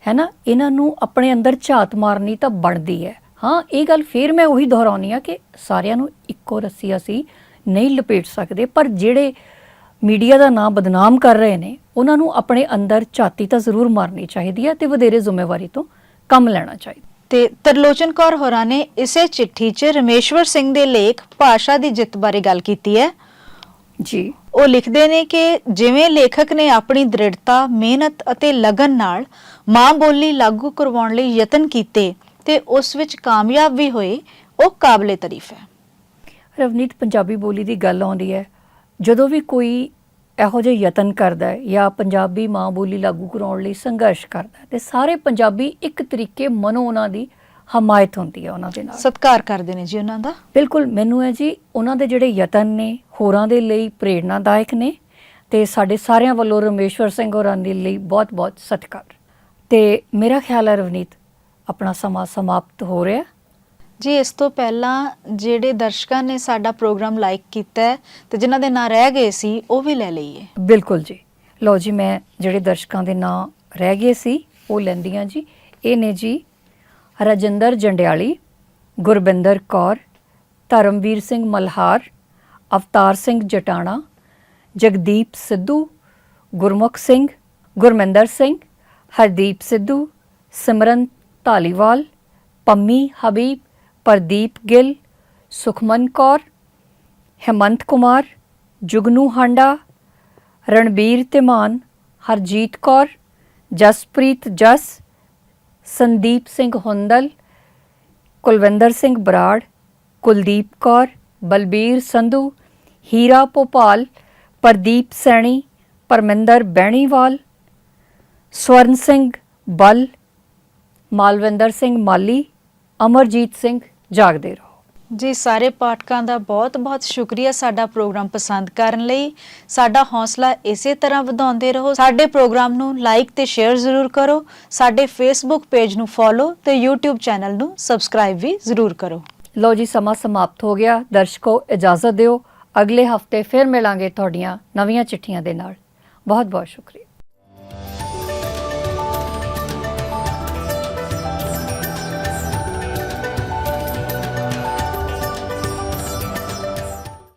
ਹੈ ਨਾ? ਇਹਨਾਂ ਨੂੰ ਆਪਣੇ ਅੰਦਰ ਝਾਤ ਮਾਰਨੀ ਤਾਂ ਬਣਦੀ ਹੈ। ਹਾਂ ਇਹ ਗੱਲ ਫੇਰ ਮੈਂ ਉਹੀ ਦੁਹਰਾਉਣੀ ਆ ਕਿ ਸਾਰਿਆਂ ਨੂੰ ਇੱਕੋ ਰੱਸੀ ਅਸੀਂ ਨਹੀਂ ਲਪੇਟ ਸਕਦੇ ਪਰ ਜਿਹੜੇ ਮੀਡੀਆ ਦਾ ਨਾਮ ਬਦਨਾਮ ਕਰ ਰਹੇ ਨੇ ਉਹਨਾਂ ਨੂੰ ਆਪਣੇ ਅੰਦਰ ਝਾਤੀ ਤਾਂ ਜ਼ਰੂਰ ਮਾਰਨੀ ਚਾਹੀਦੀ ਹੈ ਤੇ ਵਧੇਰੇ ਜ਼ਿੰਮੇਵਾਰੀ ਤੋਂ ਕੰਮ ਲੈਣਾ ਚਾਹੀਦਾ। ਤੇ ਤਰਲੋਚਨ ਕੌਰ ਹੋਰਾਂ ਨੇ ਇਸੇ ਚਿੱਠੀ 'ਚ ਰਮੇਸ਼ਵਰ ਸਿੰਘ ਦੇ ਲੇਖ ਭਾਸ਼ਾ ਦੀ ਜਿੱਤ ਬਾਰੇ ਗੱਲ ਕੀਤੀ ਹੈ। ਜੀ। ਉਹ ਲਿਖਦੇ ਨੇ ਕਿ ਜਿਵੇਂ ਲੇਖਕ ਨੇ ਆਪਣੀ ਦ੍ਰਿੜਤਾ ਮਿਹਨਤ ਅਤੇ ਲਗਨ ਨਾਲ ਮਾਂ ਬੋਲੀ ਲਾਗੂ ਕਰਵਾਉਣ ਲਈ ਯਤਨ ਕੀਤੇ ਤੇ ਉਸ ਵਿੱਚ ਕਾਮਯਾਬ ਵੀ ਹੋਏ ਉਹ ਕਾਬਲੇ ਤਾਰੀਫ ਹੈ। ਰਵਨੀਤ ਪੰਜਾਬੀ ਬੋਲੀ ਦੀ ਗੱਲ ਆਉਂਦੀ ਹੈ ਜਦੋਂ ਵੀ ਕੋਈ ਇਹੋ ਜਿਹੇ ਯਤਨ ਕਰਦਾ ਹੈ ਜਾਂ ਪੰਜਾਬੀ ਮਾਂ ਬੋਲੀ ਲਾਗੂ ਕਰਾਉਣ ਲਈ ਸੰਘਰਸ਼ ਕਰਦਾ ਹੈ ਤੇ ਸਾਰੇ ਪੰਜਾਬੀ ਇੱਕ ਤਰੀਕੇ ਮਨੋਂ ਉਹਨਾਂ ਦੀ ਹਮਾਇਤ ਹੁੰਦੀ ਹੈ ਉਹਨਾਂ ਦੇ ਨਾਲ। ਸਤਿਕਾਰ ਕਰਦੇ ਨੇ ਜੀ ਉਹਨਾਂ ਦਾ। ਬਿਲਕੁਲ ਮੈਨੂੰ ਹੈ ਜੀ ਉਹਨਾਂ ਦੇ ਜਿਹੜੇ ਯਤਨ ਨੇ ਹੋਰਾਂ ਦੇ ਲਈ ਪ੍ਰੇਰਣਾਦਾਇਕ ਨੇ ਤੇ ਸਾਡੇ ਸਾਰਿਆਂ ਵੱਲੋਂ ਰਮੇਸ਼ਵਰ ਸਿੰਘ ਹੋਰਾਂ ਦੇ ਲਈ ਬਹੁਤ-ਬਹੁਤ ਸਤਿਕਾਰ। ਤੇ ਮੇਰਾ ਖਿਆਲ ਹੈ ਰਵਨੀਤ ਆਪਣਾ ਸਮਾਂ ਸਮਾਪਤ ਹੋ ਰਿਹਾ। ਜੀ, ਇਸ ਤੋਂ ਪਹਿਲਾਂ ਜਿਹੜੇ ਦਰਸ਼ਕਾਂ ਨੇ ਸਾਡਾ ਪ੍ਰੋਗਰਾਮ ਲਾਈਕ ਕੀਤਾ ਹੈ ਤੇ ਜਿਨ੍ਹਾਂ ਦੇ ਨਾਂ ਰਹਿ ਗਏ ਸੀ, ਉਹ ਵੀ ਲੈ ਲਈਏ। ਬਿਲਕੁਲ ਜੀ। ਲਓ ਜੀ, ਮੈਂ ਜਿਹੜੇ ਦਰਸ਼ਕਾਂ ਦੇ ਨਾਂ ਰਹਿ ਗਏ ਸੀ, ਉਹ ਲੈਂਦੀਆਂ ਜੀ। ਇਹ ਨੇ ਜੀ, ਰਜਿੰਦਰ ਜੰਡਿਆਲੀ, ਗੁਰਬਿੰਦਰ ਕੌਰ, ਧਰਮਵੀਰ ਸਿੰਘ ਮਲਹਾਰ, ਅਵਤਾਰ ਸਿੰਘ ਜਟਾਣਾ, ਜਗਦੀਪ ਸਿੱਧੂ, ਗੁਰਮੁਖ ਸਿੰਘ, ਗੁਰਮਿੰਦਰ ਸਿੰਘ, ਹਰਦੀਪ ਸਿੱਧੂ, ਸਿਮਰਨ ਧਾਲੀਵਾਲ, ਪੰਮੀ ਹਬੀਬ ਪ੍ਰਦੀਪ ਗਿੱਲ, ਸੁਖਮਨ ਕੌਰ, ਹੇਮੰਤ ਕੁਮਾਰ, ਜੁਗਨੂ ਹਾਂਡਾ, ਰਣਬੀਰ ਤਿਮਾਨ ਹਰਜੀਤ ਕੌਰ, ਜਸਪ੍ਰੀਤ ਜਸ, ਸੰਦੀਪ ਸਿੰਘ ਹੁੰਦਲ, ਕੁਲਵਿੰਦਰ ਸਿੰਘ ਬਰਾੜ, ਕੁਲਦੀਪ ਕੌਰ, ਬਲਬੀਰ ਸੰਧੂ, ਹੀਰਾ ਭੋਪਾਲ, ਪ੍ਰਦੀਪ ਸੈਣੀ, ਪਰਮਿੰਦਰ ਬੈਣੀਵਾਲ, ਸਵਰਨ ਸਿੰਘ ਬਲ, ਮਾਲਵਿੰਦਰ ਸਿੰਘ ਮਾਲੀ, ਅਮਰਜੀਤ ਸਿੰਘ ਜਾਗਦੇ ਰਹੋ। ਜੀ ਸਾਰੇ ਪਾਠਕਾਂ ਦਾ ਬਹੁਤ-ਬਹੁਤ ਸ਼ੁਕਰੀਆ ਸਾਡਾ ਪ੍ਰੋਗਰਾਮ ਪਸੰਦ ਕਰਨ ਲਈ। ਸਾਡਾ ਹੌਸਲਾ ਇਸੇ ਤਰ੍ਹਾਂ ਵਧਾਉਂਦੇ ਰਹੋ। ਸਾਡੇ ਪ੍ਰੋਗਰਾਮ ਨੂੰ ਲਾਈਕ ਤੇ ਸ਼ੇਅਰ ਜ਼ਰੂਰ ਕਰੋ। ਸਾਡੇ ਫੇਸਬੁੱਕ ਪੇਜ ਨੂੰ ਫੋਲੋ ਤੇ YouTube ਚੈਨਲ ਨੂੰ ਸਬਸਕ੍ਰਾਈਬ ਵੀ ਜ਼ਰੂਰ ਕਰੋ। ਲਓ ਜੀ ਸਮਾਂ ਸਮਾਪਤ ਹੋ ਗਿਆ। ਦਰਸ਼ਕੋ ਇਜਾਜ਼ਤ ਦਿਓ। ਅਗਲੇ ਹਫ਼ਤੇ ਫਿਰ ਮਿਲਾਂਗੇ ਤੁਹਾਡੀਆਂ ਨਵੀਆਂ ਚਿੱਠੀਆਂ ਦੇ ਨਾਲ। ਬਹੁਤ ਬਹੁਤ ਸ਼ੁਕਰੀਆ।